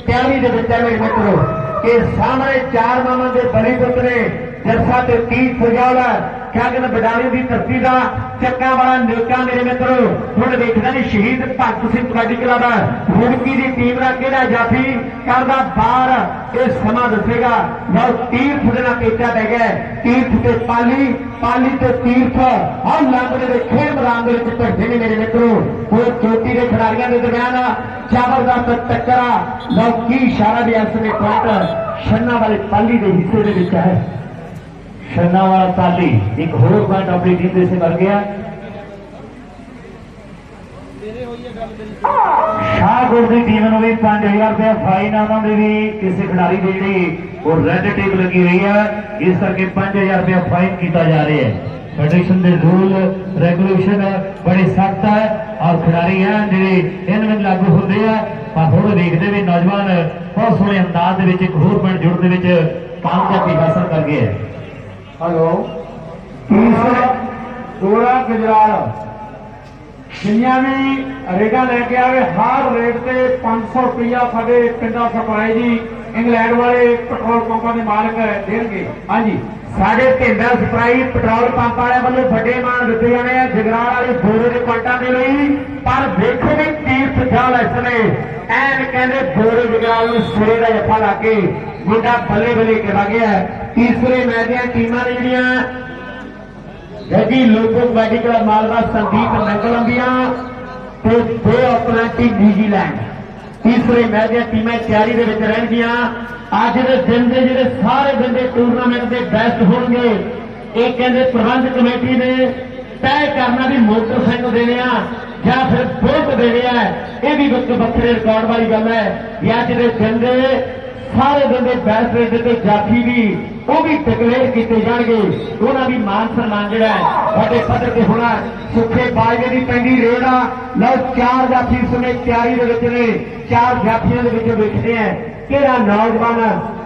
ਤਿਆਰੀ ਦੇ ਵਿੱਚ ਹੈ ਮੇਰੇ ਮਿੱਤਰੋ ਕਿ ਸਾਹਮਣੇ ਚਾਰ ਮਾਵਾਂ ਦੇ ਬਲੀ ਪੁੱਤ ਨੇ ਜਰਸਾ ਤੇ ਤੀਰ ਸਜਾਉਲਾ ਕਹਿੰਦੇ ਬਡਾਲੀ ਦੀ ਧਰਤੀ ਦਾ ਚੱਕਾ ਵਾਲਾ ਨੇਕਾ ਮੇਰੇ ਮਿੱਤਰੋ, ਹੁਣ ਵੇਖਦਾ ਨਹੀਂ ਸ਼ਹੀਦ ਭਗਤ ਸਿੰਘ ਕਬੱਡੀ ਕਲੱਬ ਰੁੜਕੀ ਦੀ ਟੀਮ ਦਾ ਕਿਹੜਾ ਜਾਫੀ ਕਰਦਾ ਬਾਹਰ, ਇਹ ਸਮਾਂ ਦੱਸੇਗਾ। ਲਓ, ਤੀਰਥ ਦੇ ਪੇਚਾ ਪੈ ਗਿਆ। ਹੈ। ਤੀਰਥ ਤੇ ਪਾਲੀ ਪਾਲੀ ਤੇ ਤੀਰਥ। ਆਹ ਲਾਂਬੜੇ ਦੇ ਖੇਡ ਮੈਦਾਨ ਦੇ ਵਿੱਚ ਭੱਜੇ ਨੇ ਮੇਰੇ ਮਿੱਤਰੋ। ਉਹ ਚੋਟੀ ਦੇ ਖਿਡਾਰੀਆਂ ਦੇ ਦਰਮਿਆਨ ਜ਼ਬਰਦਸਤ ਟੱਕਰਾ। ਲਓ, ਕੀ ਇਸ਼ਾਰਾ ਦੇ ਇਸ ਨੇ ਪੁਆਇੰਟ। ਛੰਨਾ ਵਾਲੇ ਪਾਲੀ ਦੇ ਹਿੱਸੇ ਦੇ ਵਿੱਚ ਹੈ। ਛੰਨਾ ਵਾਲਾ ਤਾਲੀ। ਇੱਕ ਹੋਰ ਪੁਆਇੰਟ ਆਪਣੀ ਟੀਮ ਦੇ ਸੇ ਕਰ ਗਿਆ। ਸ਼ਾਹਕੋਟ ਦੀ ਟੀਮ ਨੂੰ ਵੀ 5000 ਰੁਪਏ ਫਾਈਨ ਆ ਦੇ ਵੀ ਕਿਸੇ ਖਿਡਾਰੀ ਦੇ ਜਿਹੜੀ ਉਹ ਰੈੱਡ ਟੇਪ ਲੱਗੀ ਹੋਈ ਹੈ। ਇਸ ਕਰਕੇ 5000 ਰੁਪਏ ਫਾਈਨ ਕੀਤਾ ਜਾ ਰਿਹਾ ਹੈ। ਫੈਡਰੇਸ਼ਨ ਦੇ ਰੂਲ ਰੈਗੂਲੇਸ਼ਨ ਬੜੇ ਸਖਤ ਹੈ ਔਰ ਖਿਡਾਰੀ ਹੈ ਜਿਹੜੇ ਇਹਨਾਂ ਵਿੱਚ ਲਾਗੂ ਹੁੰਦੇ ਆ, ਪਰ ਹੁਣ ਵੇਖਦੇ ਵੀ ਨੌਜਵਾਨ ਬਹੁਤ ਸੋਹਣੇ ਅੰਦਾਜ਼ ਦੇ ਵਿੱਚ ਇੱਕ ਹੋਰ ਪੁਆਇੰਟ ਜੁੜਨ ਦੇ ਵਿੱਚ ਕਾਮਯਾਬੀ ਹਾਸਲ ਕਰ ਗਏ ਹੈ। ਹੈਲੋ। ਤੀਸਰਾ ਗੋਰਾ ਗੁਜਰਾਲ ਜਿੰਨੀਆਂ ਵੀ ਰੇਡਾਂ ਲੈ ਕੇ ਆਵੇ, ਹਰ ਰੇਟ ਤੇ 500 ਰੁਪਇਆ ਸਾਡੇ ਪਿੰਡਾਂ ਸਪਲਾਈ ਜੀ, ਇੰਗਲੈਂਡ ਵਾਲੇ ਪੈਟਰੋਲ ਪੰਪਾਂ ਦੇ ਮਾਲਕ ਦੇਣਗੇ। ਹਾਂਜੀ, ਸਾਡੇ ਢਿੰਡਾ ਸਪਰਾਈ ਪੈਟਰੋਲ ਪੰਪ ਵਾਲਿਆਂ ਵੱਲੋਂ ਵੱਡੇ ਮਾਨ ਦਿੱਤੇ ਜਾਣੇ ਆ। ਜਗਰਾਲ ਵਾਲੇ ਬੋਰੇ ਦੇ ਕੁਆਂਟਾਂ ਦੇ ਲਈ, ਪਰ ਦੇਖੋ ਵੀ ਤੀਰਥ ਜਾਲ ਇਸ ਨੇ ਐਨ ਕਹਿੰਦੇ ਬੋਰੇ ਜਗਰਾਲ ਨੂੰ ਸਿਰੇ ਦਾ ਜੱਫਾ ਲਾ ਕੇ ਮੁੰਡਾ ਬੱਲੇ ਬੱਲੇ ਕਰਾ ਗਿਆ। ਤੀਸਰੇ ਮੈਚ ਦੀਆਂ ਟੀਮਾਂ ਨੇ ਜਿਹੜੀਆਂ ਜੱਗੀ ਲੋਕੋ ਕਬੱਡੀ ਕਲੱਬ ਮਾਲਵਾ ਸੰਦੀਪ ਨੰਗਲੰਬੀਆਂ ਤੇ ਦੋ ਆਪਣਾ ਟੀਮ ਨਿਊਜ਼ੀਲੈਂਡ। ਤੀਸਰੇ ਮੈਚ ਦੀਆਂ ਟੀਮਾਂ ਤਿਆਰੀ ਦੇ ਵਿੱਚ ਰਹਿਣਗੀਆਂ। ਅੱਜ ਦੇ ਦਿਨ ਦੇ ਜਿਹੜੇ ਸਾਰੇ ਬੰਦੇ ਟੂਰਨਾਮੈਂਟ ਦੇ ਬੈਸਟ ਹੋਣਗੇ, ਇਹ ਕਹਿੰਦੇ ਪ੍ਰਬੰਧ ਕਮੇਟੀ ਨੇ ਤੈਅ ਕਰਨਾ ਵੀ ਮੋਟਰਸਾਈਕਲ ਦੇਣੇ ਆ ਜਾਂ ਫਿਰ ਬੋਟ ਦੇਣੇ ਆ। ਇਹ ਵੀ ਇੱਕ ਵੱਖਰੇ ਰਿਕਾਰਡ ਵਾਲੀ ਗੱਲ ਹੈ। ਵੀ ਅੱਜ ਦੇ ਦਿਨ ਦੇ ਸਾਰੇ ਦਿਨ ਦੇ ਬੈਸਟ ਤੇ ਜਾਫੀ ਵੀ, ਉਹ ਵੀ ਡਿਕਲੇਅਰ ਕੀਤੇ ਜਾਣਗੇ। ਉਹਨਾਂ ਦੀ ਮਾਨ ਸਨਮਾਨ ਜਿਹੜਾ ਵੱਡੇ ਪੱਧਰ ਤੇ ਹੋਣਾ ਸੁੱਖੇ ਬਾਜਵੇ ਦੀ ਪੈਂਦੀ ਰੇਡ ਲਓ, ਚਾਰ ਜਾਫੀ ਸਮੇਂ ਤਿਆਰੀ ਦੇ ਵਿੱਚ ਨੇ। ਚਾਰ ਜਾਫੀਆਂ ਦੇ ਵਿੱਚ ਵੇਖਦੇ ਆ ਕਿਹੜਾ ਨੌਜਵਾਨ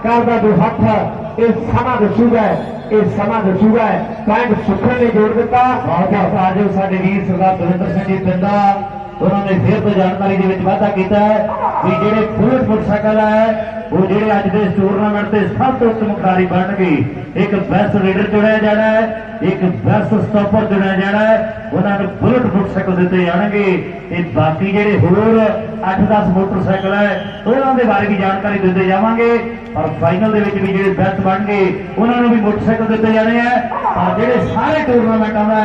ਕਰਦਾ ਦੋ ਹੱਥ ਇਹ ਸਮਾਂ ਦੱਸੂਗਾ ਇਹ ਸਮਾਂ ਦੱਸੂਗਾ ਪੁਆਇੰਟ ਸੁੱਖੇ ਨੇ ਜੋੜ ਦਿੱਤਾ। ਬਹੁਤ ਬਹੁਤ ਆਜੋ ਸਾਡੇ ਵੀਰ ਸਰਦਾਰ ਦਵਿੰਦਰ ਸਿੰਘ ਜੀ ਪਿੰਡਾ। ਉਹਨਾਂ ਨੇ ਫਿਰ ਤੋਂ ਜਾਣਕਾਰੀ ਦੇ ਵਿੱਚ ਵਾਅਦਾ ਕੀਤਾ ਹੈ ਵੀ ਜਿਹੜੇ ਬੁਲਟ ਮੋਟਰਸਾਈਕਲ ਹੈ ਉਹ ਜਿਹੜੇ ਅੱਜ ਦੇ ਟੂਰਨਾਮੈਂਟ ਤੇ ਸਭ ਤੋਂ ਉੱਤਮ ਬਣਨਗੇ ਇੱਕ ਬੈਸਟ ਰੇਡਰ ਚੁਣਿਆ ਜਾਣਾ ਹੈ, ਇੱਕ ਬੈਸਟ ਸਟਾਪਰ ਚੁਣਿਆ ਜਾਣਾ ਹੈ, ਉਹਨਾਂ ਨੂੰ ਬੁਲਟ ਮੋਟਰਸਾਈਕਲ ਦਿੱਤੇ ਜਾਣਗੇ ਤੇ ਬਾਕੀ ਜਿਹੜੇ ਹੋਰ 8-10 ਮੋਟਰਸਾਈਕਲ ਹੈ, ਉਹਨਾਂ ਦੇ ਬਾਰੇ ਵੀ ਜਾਣਕਾਰੀ ਦਿੰਦੇ ਜਾਵਾਂਗੇ। ਪਰ ਫਾਈਨਲ ਦੇ ਵਿੱਚ ਵੀ ਜਿਹੜੇ ਬੈਸਟ ਬਣਨਗੇ ਉਹਨਾਂ ਨੂੰ ਵੀ ਮੋਟਰਸਾਈਕਲ ਦਿੱਤੇ ਜਾਣੇ ਆ। ਪਰ ਜਿਹੜੇ ਸਾਰੇ ਟੂਰਨਾਮੈਂਟਾਂ ਦਾ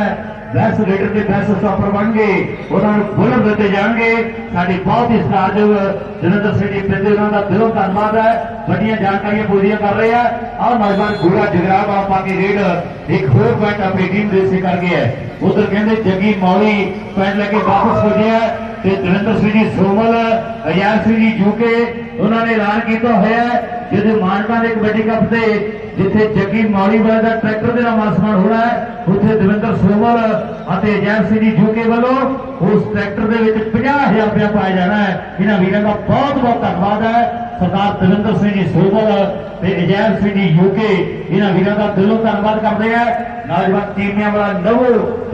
ਬੈਸਟ ਰੇਡਰ ਤੇ ਬੈਸਟ ਸਟਾਪਰ ਬਣਨਗੇ ਉਹਨਾਂ ਨੂੰ ਬੁਲਟ ਦਿੱਤੇ ਜਾਣਗੇ। ਸਾਡੇ ਬਹੁਤ ਹੀ ਸਤਿਕਾਰਯੋਗ ਜਨਦਰ ਸਿੰਘ ਜੀ ਪਿੰਦੇ ਉਹਨਾਂ ਦਾ ਦਿਲੋਂ ਧੰਨਵਾਦ ਹੈ। ਵੱਡੀਆਂ ਜਾਣਕਾਰੀਆਂ ਪੂਰੀਆਂ ਕਰ ਰਹੇ ਆ। ਆਹ ਨੌਜਵਾਨ ਗੂੜਾ ਜਗਰਾਬ ਆ ਪਾ ਕੇ ਰੇਡ ਇੱਕ ਹੋਰ ਪੁਆਇੰਟ ਆਪਣੀ ਟੀਮ ਦੇ ਸੇ ਕਰ ਗਿਆ ਉਧਰ ਕਹਿੰਦੇ ਜੱਗੀ ਮੌਲੀ ਪੁਆਇੰਟ ਲੈ ਕੇ ਵਾਪਸ ਹੋ ਗਿਆ ਤੇ ਦਵਿੰਦਰ ਸਿੰਘ ਜੀ ਸੋਮਲ, ਅਯਾਰ ਸਿੰਘ ਜੀ ਜੂਕੇ ਉਹਨਾਂ ਨੇ ਐਲਾਨ ਕੀਤਾ ਹੋਇਆ ਹੈ। ਜਿਹਦੇ ਮਾਨਕਾਂ ਦੇ ਕਬੱਡੀ ਕੱਪ ਤੇ ਜਿੱਥੇ ਜੱਗੀ ਮੌਲੀ ਵਾਲੇ ਦਾ ਟਰੈਕਟਰ ਦੇ ਨਾਲ ਮਾਸਮਾਨ ਹੋਣਾ ਹੈ, ਉੱਥੇ ਦਵਿੰਦਰ ਸੋਮਲ ਅਤੇ ਏਜੰਸੀ ਸਿੰਘ ਜੀ ਜੂਕੇ ਵੱਲੋਂ ਉਸ ਟਰੈਕਟਰ ਦੇ ਵਿੱਚ 50000 ਰੁਪਇਆ ਪਾਇਆ ਜਾਣਾ ਹੈ। ਇਹਨਾਂ ਵੀਰਾਂ ਦਾ ਬਹੁਤ ਬਹੁਤ ਧੰਨਵਾਦ ਹੈ। ਸਰਦਾਰ ਦਵਿੰਦਰ ਸਿੰਘ ਜੀ ਸੋਮਲ ਤੇ ਅਜੈਬ ਸਿੰਘ ਜੀ ਯੂਕੇ ਇਹਨਾਂ ਵੀਰਾਂ ਦਾ ਦਿਲੋਂ ਧੰਨਵਾਦ ਕਰਦੇ ਆ। ਨੌਜਵਾਨ ਟੀਮਾਂ ਵਾਲਾ ਨਵੋ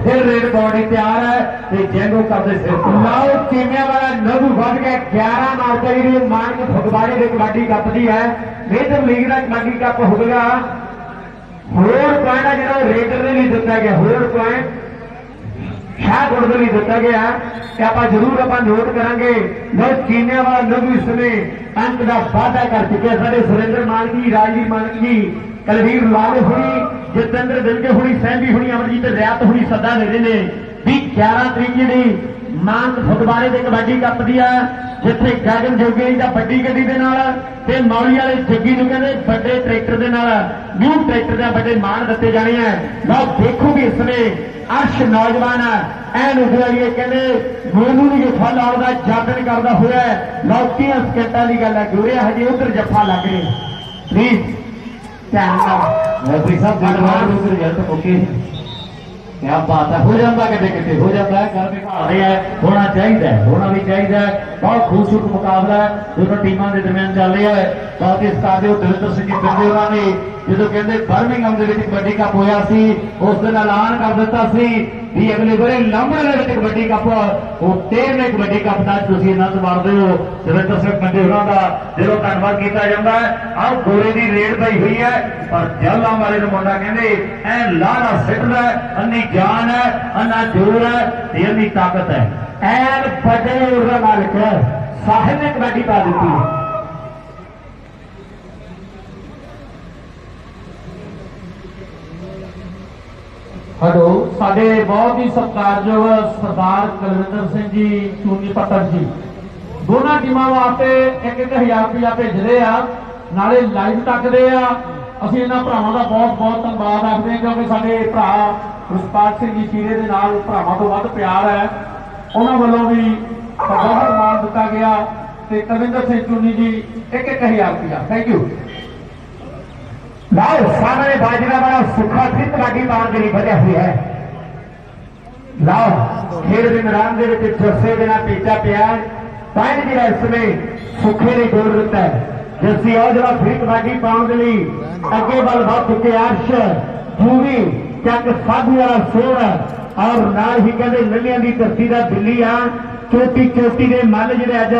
ਫਿਰ ਰੇਡ ਬਾਡੀ ਤਿਆਰ ਹੈ ਤੇ ਜੈਂਗੋ ਕਰਦੇ ਸਿਰ ਤੋਂ। ਲਾਓ ਟੀਮਾਂ ਵਾਲਾ ਨਵੂ ਵੱਧ ਕੇ 11 ਮਾਰਚ ਦੀ ਮਾਨਕ ਫਗਵਾੜੇ ਦੇ ਕਬੱਡੀ ਕੱਪ ਦੀ ਹੈ। ਮੇਜਰ ਲੀਗ ਦਾ ਕਬੱਡੀ ਕੱਪ ਹੋਵੇਗਾ ਹੋਰ ਪੁਆਇੰਟ ਆ ਜਿਹੜਾ ਉਹ ਰੇਡਰ ਦੇ ਲਈ ਦਿੱਤਾ ਗਿਆ। ਹੋਰ ਪੁਆਇੰਟ ਸ਼ਾਹਕੋਟ ਦੇ ਲਈ ਦਿੱਤਾ ਗਿਆ ਤੇ ਆਪਾਂ ਜ਼ਰੂਰ ਆਪਾਂ ਨੋਟ ਕਰਾਂਗੇ। ਲੋ ਚੀਨਿਆਂ ਵਾਲਾ ਨਵੂ ਸਮੇਂ ਅੰਤ ਦਾ ਵਾਅਦਾ ਕਰ ਚੁੱਕਿਆ ਸਾਡੇ ਸੁਰਿੰਦਰ ਮਾਨਕੀ ਜੀ, ਰਾਜਵੀਰ ਮਾਨਕ ਕਲਵੀਰ ਲਾਲ ਹੁਣੀ, ਜਤਿੰਦਰ ਦਿਲਕੇ ਹੁਣੀ ਸਹਿਬੀ ਹੁਣੀ, ਅਮਰਜੀਤ ਰਿਆਤ ਹੁਣੀ ਸੱਦਾ ਦੇ ਰਹੇ ਨੇ। ਵੀ 11 ਤਰੀਕ ਜਿਹੜੀ ਮਾਨਕ ਫੁੱਟਬਾਲੇ ਦੇ ਕਬੱਡੀ ਕੱਪ ਦੀ ਆ ਜਿੱਥੇ ਗਗਨ ਜੋਗੀ ਦਾ ਵੱਡੀ ਗੱਡੀ ਦੇ ਨਾਲ ਤੇ ਮੌਲੀ ਵਾਲੇ ਜੱਗੀ ਨੂੰ ਕਹਿੰਦੇ ਵੱਡੇ ਟਰੈਕਟਰ ਦੇ ਨਾਲ ਨਿਊ ਟਰੈਕਟਰ ਦੇ ਵੱਡੇ ਮਾਨ ਦਿੱਤੇ ਜਾਣੇ ਆ। ਲਓ ਦੇਖੋ ਵੀ ਇਸਨੇ ਅਰਸ਼ ਨੌਜਵਾਨ ਐਨ ਉਗਰਾਈਏ ਕਹਿੰਦੇ ਮੈਨੂੰ ਨਹੀਂ ਫਲ ਆਉਦਾ ਜਾਦਨ ਕਰਦਾ ਹੋਇਆ ਲੌਕੀਆਂ ਸਕਿੰਟਾਂ ਦੀ ਗੱਲ ਹੈ ਗੁਰਿਆ ਹਜੇ ਉਧਰ ਜੱਫਾ ਲੱਗ ਰਿਹਾ। ਪਲੀਜ਼ ਧਿਆਨ ਨਾਲ ਰੈਫਰੀ ਸਾਹਿਬ ਧੰਨਵਾਦ। ਉਸ ਰਿਜ਼ਲਟ ਓਕੇ ਕਿਆ ਬਾਤ ਹੈ ਹੋ ਜਾਂਦਾ ਕਿਤੇ ਕਿਤੇ, ਹੋ ਜਾਂਦਾ ਹੈ ਕਰ ਦਿਖਾ ਰਹੇ ਹੈ, ਹੋਣਾ ਚਾਹੀਦਾ ਹੈ, ਹੋਣਾ ਵੀ ਚਾਹੀਦਾ ਹੈ। ਬਹੁਤ ਖੂਬਸੂਰਤ ਮੁਕਾਬਲਾ ਹੈ ਦੋਨੋਂ ਟੀਮਾਂ ਦੇ ਦਰਮਿਆਨ ਚੱਲ ਰਿਹਾ ਹੈ। ਬਹੁਤ ਸਟਾਰ ਦੇ ਦਵਿੰਦਰ ਸਿੰਘ ਜੀ ਉਹਨਾਂ ਨੇ ਜਦੋਂ ਕਹਿੰਦੇ ਬਰਮਿੰਗਮ ਦੇ ਵਿੱਚ ਕਬੱਡੀ ਕੱਪ ਹੋਇਆ ਸੀ ਉਸ ਦਿਨ ਐਲਾਨ ਕਰ ਦਿੱਤਾ ਸੀ ਵੀ ਅਗਲੇ ਵਾਰੇ ਲੰਬੜੇ ਦੇ ਵਿੱਚ ਕਬੱਡੀ ਕੱਪ ਉਹ 13ਵੇਂ ਕਬੱਡੀ ਕੱਪ ਦਾ ਤੁਸੀਂ ਆਨੰਦ ਮਾਣਦੇ ਹੋ ਦਵਿੰਦਰ ਸਿੰਘ ਪਿੰਡੇ ਉਹਨਾਂ ਦਾ ਦਿਲੋਂ ਧੰਨਵਾਦ ਕੀਤਾ ਜਾਂਦਾ ਹੈ। ਆਹ ਗੋਰੇ ਦੀ ਰੇਡ ਪਈ ਹੋਈ ਹੈ ਪਰ ਜੱਲਾਂ ਵਾਲੇ ਨੂੰ ਮੁੰਡਾ ਕਹਿੰਦੇ ਐ ਲਾਲਾ ਸਿੱਟਦਾ ਹੈ, ਅੰਨੀ ਜਾਨ ਹੈ ਅੰਨਾ ਜੋਰ ਹੈ ਤੇ ਅੰਨੀ ਤਾਕਤ ਹੈ। ਐਨ ਵੱਡੇ ਉਰਦਾ ਮਾਲਕ ਸਾਹਿਬ ਨੇ ਕਬੱਡੀ ਪਾ ਦਿੱਤੀ ਹੈ। ਹੈਲੋ। ਸਾਡੇ ਬਹੁਤ ਹੀ ਸਤਿਕਾਰਯੋਗ ਸਰਦਾਰ ਕੁਲਵਿੰਦਰ ਸਿੰਘ ਜੀ, ਚੂਨੀ ਪੱਤਰ ਜੀ। ਦੋਨਾਂ ਟੀਮਾਂ ਵਾਸਤੇ 1-1000 ਰੁਪਇਆ ਭੇਜਦੇ ਆ। ਨਾਲੇ ਲਾਈਵ ਤੱਕਦੇ ਆ। ਅਸੀਂ ਇਹਨਾਂ ਭਰਾਵਾਂ ਦਾ ਬਹੁਤ ਬਹੁਤ ਧੰਨਵਾਦ ਆਖਦੇ ਹਾਂ, ਕਿਉਂਕਿ ਸਾਡੇ ਭਰਾ ਰਸਪਾਲ ਸਿੰਘ ਜੀ ਚੀਰੇ ਦੇ ਨਾਲ ਭਰਾਵਾਂ ਤੋਂ ਵੱਧ ਪਿਆਰ ਹੈ। ਉਹਨਾਂ ਵੱਲੋਂ ਵੀ ਬਹੁਤ ਮਾਣ ਦਿੱਤਾ ਗਿਆ। ਤੇ ਕੁਲਵਿੰਦਰ ਸਿੰਘ ਚੂਨੀ ਜੀ 1-1000 ਰੁਪਇਆ। ਥੈਂਕ ਯੂ ਲਓ ਸਾਹਮਣੇ ਬਾਜਰਾ ਬੜਾ ਸੁੱਖਾ ਸੀ ਕਬੱਡੀ ਪਾਉਣ ਦੇ ਲਈ ਵਧਿਆ ਹੋਇਆ ਹੈ। ਲਓ, ਖੇਡ ਦੇ ਮੈਦਾਨ ਦੇ ਵਿੱਚ ਜੱਸੇ ਦੇ ਨਾਲ ਪੀਚਾ ਪਿਆ ਪੰਜ ਜਿਹੜਾ ਇਸ ਸਮੇਂ ਸੁੱਖੇ ਨੇ ਗੋਲ ਦਿੱਤਾ ਹੈ। ਜੱਸੀ ਉਹ ਜਿਹੜਾ ਫਰੀ ਕਬੱਡੀ ਪਾਉਣ ਦੇ ਲਈ ਅੱਗੇ ਵੱਲ ਵੱਧ ਚੁੱਕੇ ਅਰਸ਼ ਜੂਵੀ ਚੱਕ ਸਾਧੂ ਵਾਲਾ ਸੋਹਣਾ ਔਰ ਨਾਲ ਹੀ ਕਹਿੰਦੇ ਨਵੀਆਂ ਦੀ ਧਰਤੀ ਦਾ ਦਿੱਲੀ ਆ ਚੋਟੀ ਚੋਟੀ ਦੇ ਮਨ ਜਿਹੜੇ ਅੱਜ